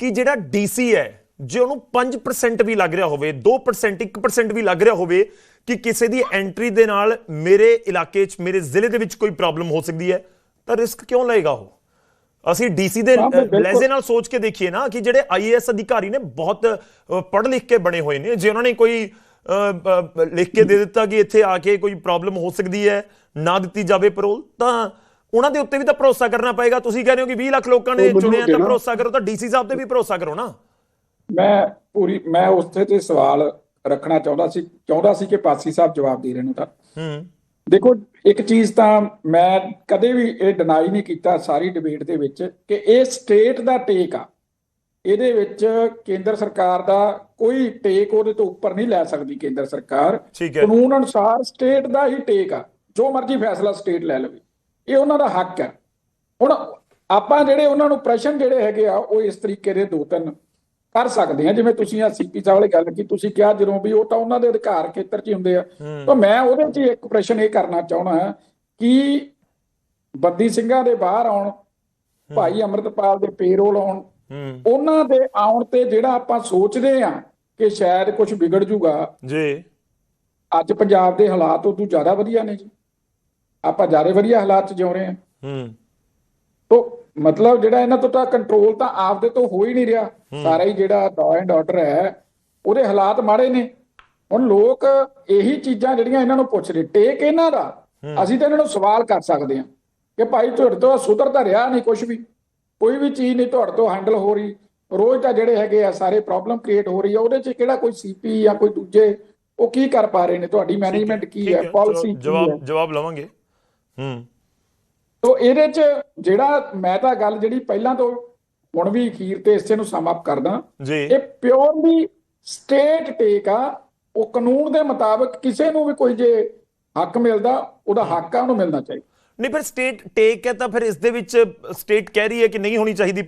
ਕਿ ਜਿਹੜਾ ਡੀਸੀ ਹੈ ਜੇ ਉਹਨੂੰ 5% ਵੀ ਲੱਗ ਰਿਹਾ ਹੋਵੇ 2% 1% ਵੀ ਲੱਗ ਰਿਹਾ ਹੋਵੇ ਕਿ ਕਿਸੇ ਦੀ ਐਂਟਰੀ ਦੇ ਨਾਲ ਮੇਰੇ ਇਲਾਕੇ 'ਚ ਮੇਰੇ ਜ਼ਿਲ੍ਹੇ ਦੇ ਵਿੱਚ ਕੋਈ ਪ੍ਰੋਬਲਮ ਹੋ ਸਕਦੀ ਹੈ ਤਾਂ ਰਿਸਕ ਕਿਉਂ ਲਏਗਾ ਉਹ? ਅਸੀਂ ਡੀਸੀ ਦੇ। ਲਹਿਜ਼ੇ ਨਾਲ ਸੋਚ ਕੇ ਦੇਖੀਏ ਨਾ ਕਿ ਜਿਹੜੇ ਆਈਏਐਸ ਅਧਿਕਾਰੀ ਨੇ ਬਹੁਤ ਪੜ੍ਹ ਲਿਖ ਕੇ ਬਣੇ ਹੋਏ ਨੇ ਜੇ ਉਹਨਾਂ ਨੇ ਕੋਈ ਲਿਖ ਕੇ ਦੇ ਦਿੱਤਾ ਕਿ ਇੱਥੇ ਆ ਕੇ ਕੋਈ ਪ੍ਰੋਬਲਮ ਹੋ ਸਕਦੀ ਹੈ ਨਾ ਦਿੱਤੀ ਜਾਵੇ ਪੈਰੋਲ ਤਾਂ ਉਹਨਾਂ ਦੇ ਉੱਤੇ ਵੀ ਤਾਂ ਭਰੋਸਾ ਕਰਨਾ ਪਏਗਾ। ਤੁਸੀਂ ਕਹਿ ਰਹੇ ਹੋ ਕਿ 20 ਲੱਖ ਲੋਕਾਂ ਨੇ ਚੁਣਿਆ ਤਾਂ। ਭਰੋਸਾ ਕਰੋ ਤਾਂ ਡੀਸੀ ਸਾਹਿਬ ਤੇ ਵੀ ਭਰੋਸਾ ਕਰੋ ਨਾ। ਮੈਂ ਪੂਰੀ ਮੈਂ ਉਸਤੇ ਤੇ ਸਵਾਲ ਰੱਖਣਾ ਚਾਹੁੰਦਾ ਸੀ ਚਾਹੁੰਦਾ ਸੀ ਕਿ ਪਾਸੀ ਸਾਹਿਬ ਜਵਾਬ ਦੇ ਰਹੇ ਨੇ ਤਾਂ। ਹੂੰ। ਦੇਖੋ ਇੱਕ ਚੀਜ਼ ਤਾਂ ਮੈਂ ਕਦੇ ਵੀ ਇਹ ਡਿਨਾਈ ਨਹੀਂ ਕੀਤਾ ਸਾਰੀ ਡਿਬੇਟ ਦੇ ਵਿੱਚ ਕਿ ਇਹ ਸਟੇਟ ਦਾ ਟੇਕ ਆ। ਇਹਦੇ ਵਿੱਚ ਕੇਂਦਰ ਸਰਕਾਰ ਦਾ ਕੋਈ ਟੇਕ ਉਹਦੇ ਤੋਂ ਉੱਪਰ ਨਹੀਂ ਲੈ ਸਕਦੀ ਕੇਂਦਰ ਸਰਕਾਰ। ਕਾਨੂੰਨ ਅਨੁਸਾਰ ਸਟੇਟ ਦਾ ਹੀ ਟੇਕ ਆ। ਜੋ ਮਰਜ਼ੀ ਫੈਸਲਾ ਸਟੇਟ ਲੈ ਲਵੇ। ਇਹ ਉਹਨਾਂ ਦਾ ਹੱਕ ਹੈ। ਹੁਣ ਆਪਾਂ ਜਿਹੜੇ ਉਹਨਾਂ ਨੂੰ ਪ੍ਰਸ਼ਨ ਜਿਹੜੇ ਹੈਗੇ ਆ ਉਹ ਇਸ ਤਰੀਕੇ ਦੇ ਦੋ ਤਿੰਨ ਕਰ ਸਕਦੇ ਆ ਜਿਵੇਂ ਤੁਸੀਂ ਆ ਸੀਪੀ ਸਾਹਿਬ ਵਾਲੀ ਗੱਲ ਕੀ ਤੁਸੀਂ ਕਿਹਾ ਜਦੋਂ ਵੀ ਉਹ ਤਾਂ ਉਹਨਾਂ ਦੇ ਅਧਿਕਾਰ ਖੇਤਰ 'ਚ ਹੀ ਹੁੰਦੇ ਆ। ਤਾਂ ਮੈਂ ਉਹਦੇ 'ਚ ਇੱਕ ਪ੍ਰਸ਼ਨ ਇਹ ਕਰਨਾ ਚਾਹਣਾ ਕਿ ਬੰਦੀ ਸਿੰਘਾਂ ਦੇ ਬਾਹਰ ਆਉਣ ਭਾਈ ਅਮਰਤਪਾਲ ਦੇ ਪੇਰੋਲ ਆਉਣ ਉਹਨਾਂ ਦੇ ਆਉਣ ਤੇ ਜਿਹੜਾ ਆਪਾਂ ਸੋਚਦੇ ਆ ਕਿ ਸ਼ਾਇਦ ਕੁਝ ਵਿਗੜ ਜੂਗਾ ਜੀ। ਅੱਜ ਪੰਜਾਬ ਦੇ ਹਾਲਾਤ ਉਦੋਂ ਜ਼ਿਆਦਾ ਵਧੀਆ ਨੇ ਜੀ। ਆਪਾਂ ਜ਼ਿਆਦਾ ਵਧੀਆ ਹਾਲਾਤ 'ਚ ਜਿਉ ਰਹੇ ਹਾਂ। ਹੂੰ। ਤੋ ਮਤਲਬ ਜਿਹੜਾ ਇਹਨਾਂ ਤੋਂ ਤਾਂ ਕੰਟਰੋਲ ਤਾਂ ਆਪਦੇ ਤੋਂ ਹੋ ਹੀ ਨਹੀਂ ਰਿਹਾ। ਸਾਰਾ ਹੀ ਜਿਹੜਾ ਲਾਅ ਐਂਡ ਆਰਡਰ ਹੈ ਉਹਦੇ ਹਾਲਾਤ ਮਾੜੇ ਨੇ। ਹੁਣ ਲੋਕ ਇਹੀ ਚੀਜ਼ਾਂ ਜਿਹੜੀਆਂ ਇਹਨਾਂ ਨੂੰ ਪੁੱਛ ਰਹੇ ਟੇਕ ਇਹਨਾਂ ਦਾ। ਅਸੀਂ ਤਾਂ ਇਹਨਾਂ ਨੂੰ ਸਵਾਲ ਕਰ ਸਕਦੇ ਹਾਂ ਕਿ ਭਾਈ ਤੁਹਾਡੇ ਤੋਂ ਸੁਧਰ ਤਾਂ ਰਿਹਾ ਨਹੀਂ ਕੁਝ ਵੀ। ਕੋਈ ਵੀ ਚੀਜ਼ ਨਹੀਂ ਤੁਹਾਡੇ ਤੋਂ ਹੈਂਡਲ ਹੋ ਰਹੀ। ਰੋਜ਼ ਤਾਂ ਜਿਹੜੇ ਹੈਗੇ ਆ ਸਾਰੇ ਪ੍ਰੋਬਲਮ ਕ੍ਰੀਏਟ ਹੋ ਰਹੀ ਆ। ਉਹਦੇ 'ਚ ਕਿਹੜਾ ਕੋਈ ਸੀਪੀ ਜਾਂ ਕੋਈ ਦੂਜੇ ਉਹ ਕੀ ਕਰ ਪਾ ਰਹੇ ਨੇ? ਤੁਹਾਡੀ ਮੈਨੇਜਮੈਂਟ ਕੀ ਹੈ? ਪਾਲਿਸੀ ਜਵਾਬ ਜਵਾਬ ਲਵਾਂਗੇ। ਹੂੰ। ਤੋ ਇਹਦੇ ਚ ਜਿਹੜਾ ਮੈਂ ਤਾਂ ਗੱਲ ਜਿਹੜੀ ਪਹਿਲਾਂ ਤੋਂ ਹੁਣ ਵੀ ਅਖੀਰ ਤੇ ਇਸੇ ਨੂੰ ਸਮ ਅਪ ਕਰਦਾ। ਜੀ। ਇਹ ਪਿਓਰਲੀ ਸਟੇਟ ਟੇਕ ਆ। ਉਹ ਕਾਨੂੰਨ ਦੇ ਮੁਤਾਬਕ ਕਿਸੇ ਨੂੰ ਵੀ ਕੋਈ ਜੇ ਹੱਕ ਮਿਲਦਾ ਉਹਦਾ ਹੱਕ ਆ ਉਹਨੂੰ ਮਿਲਣਾ ਚਾਹੀਦਾ। ਨਹੀਂ, ਫਿਰ ਸਟੇਟ ਟੇਕ ਹੈ ਤਾਂ ਫਿਰ ਇਸ ਦੇ ਵਿੱਚ ਸਟੇਟ ਕਹਿ ਰਹੀ ਹੈ ਕਿ ਨਹੀਂ ਹੋਣੀ ਚਾਹੀਦੀ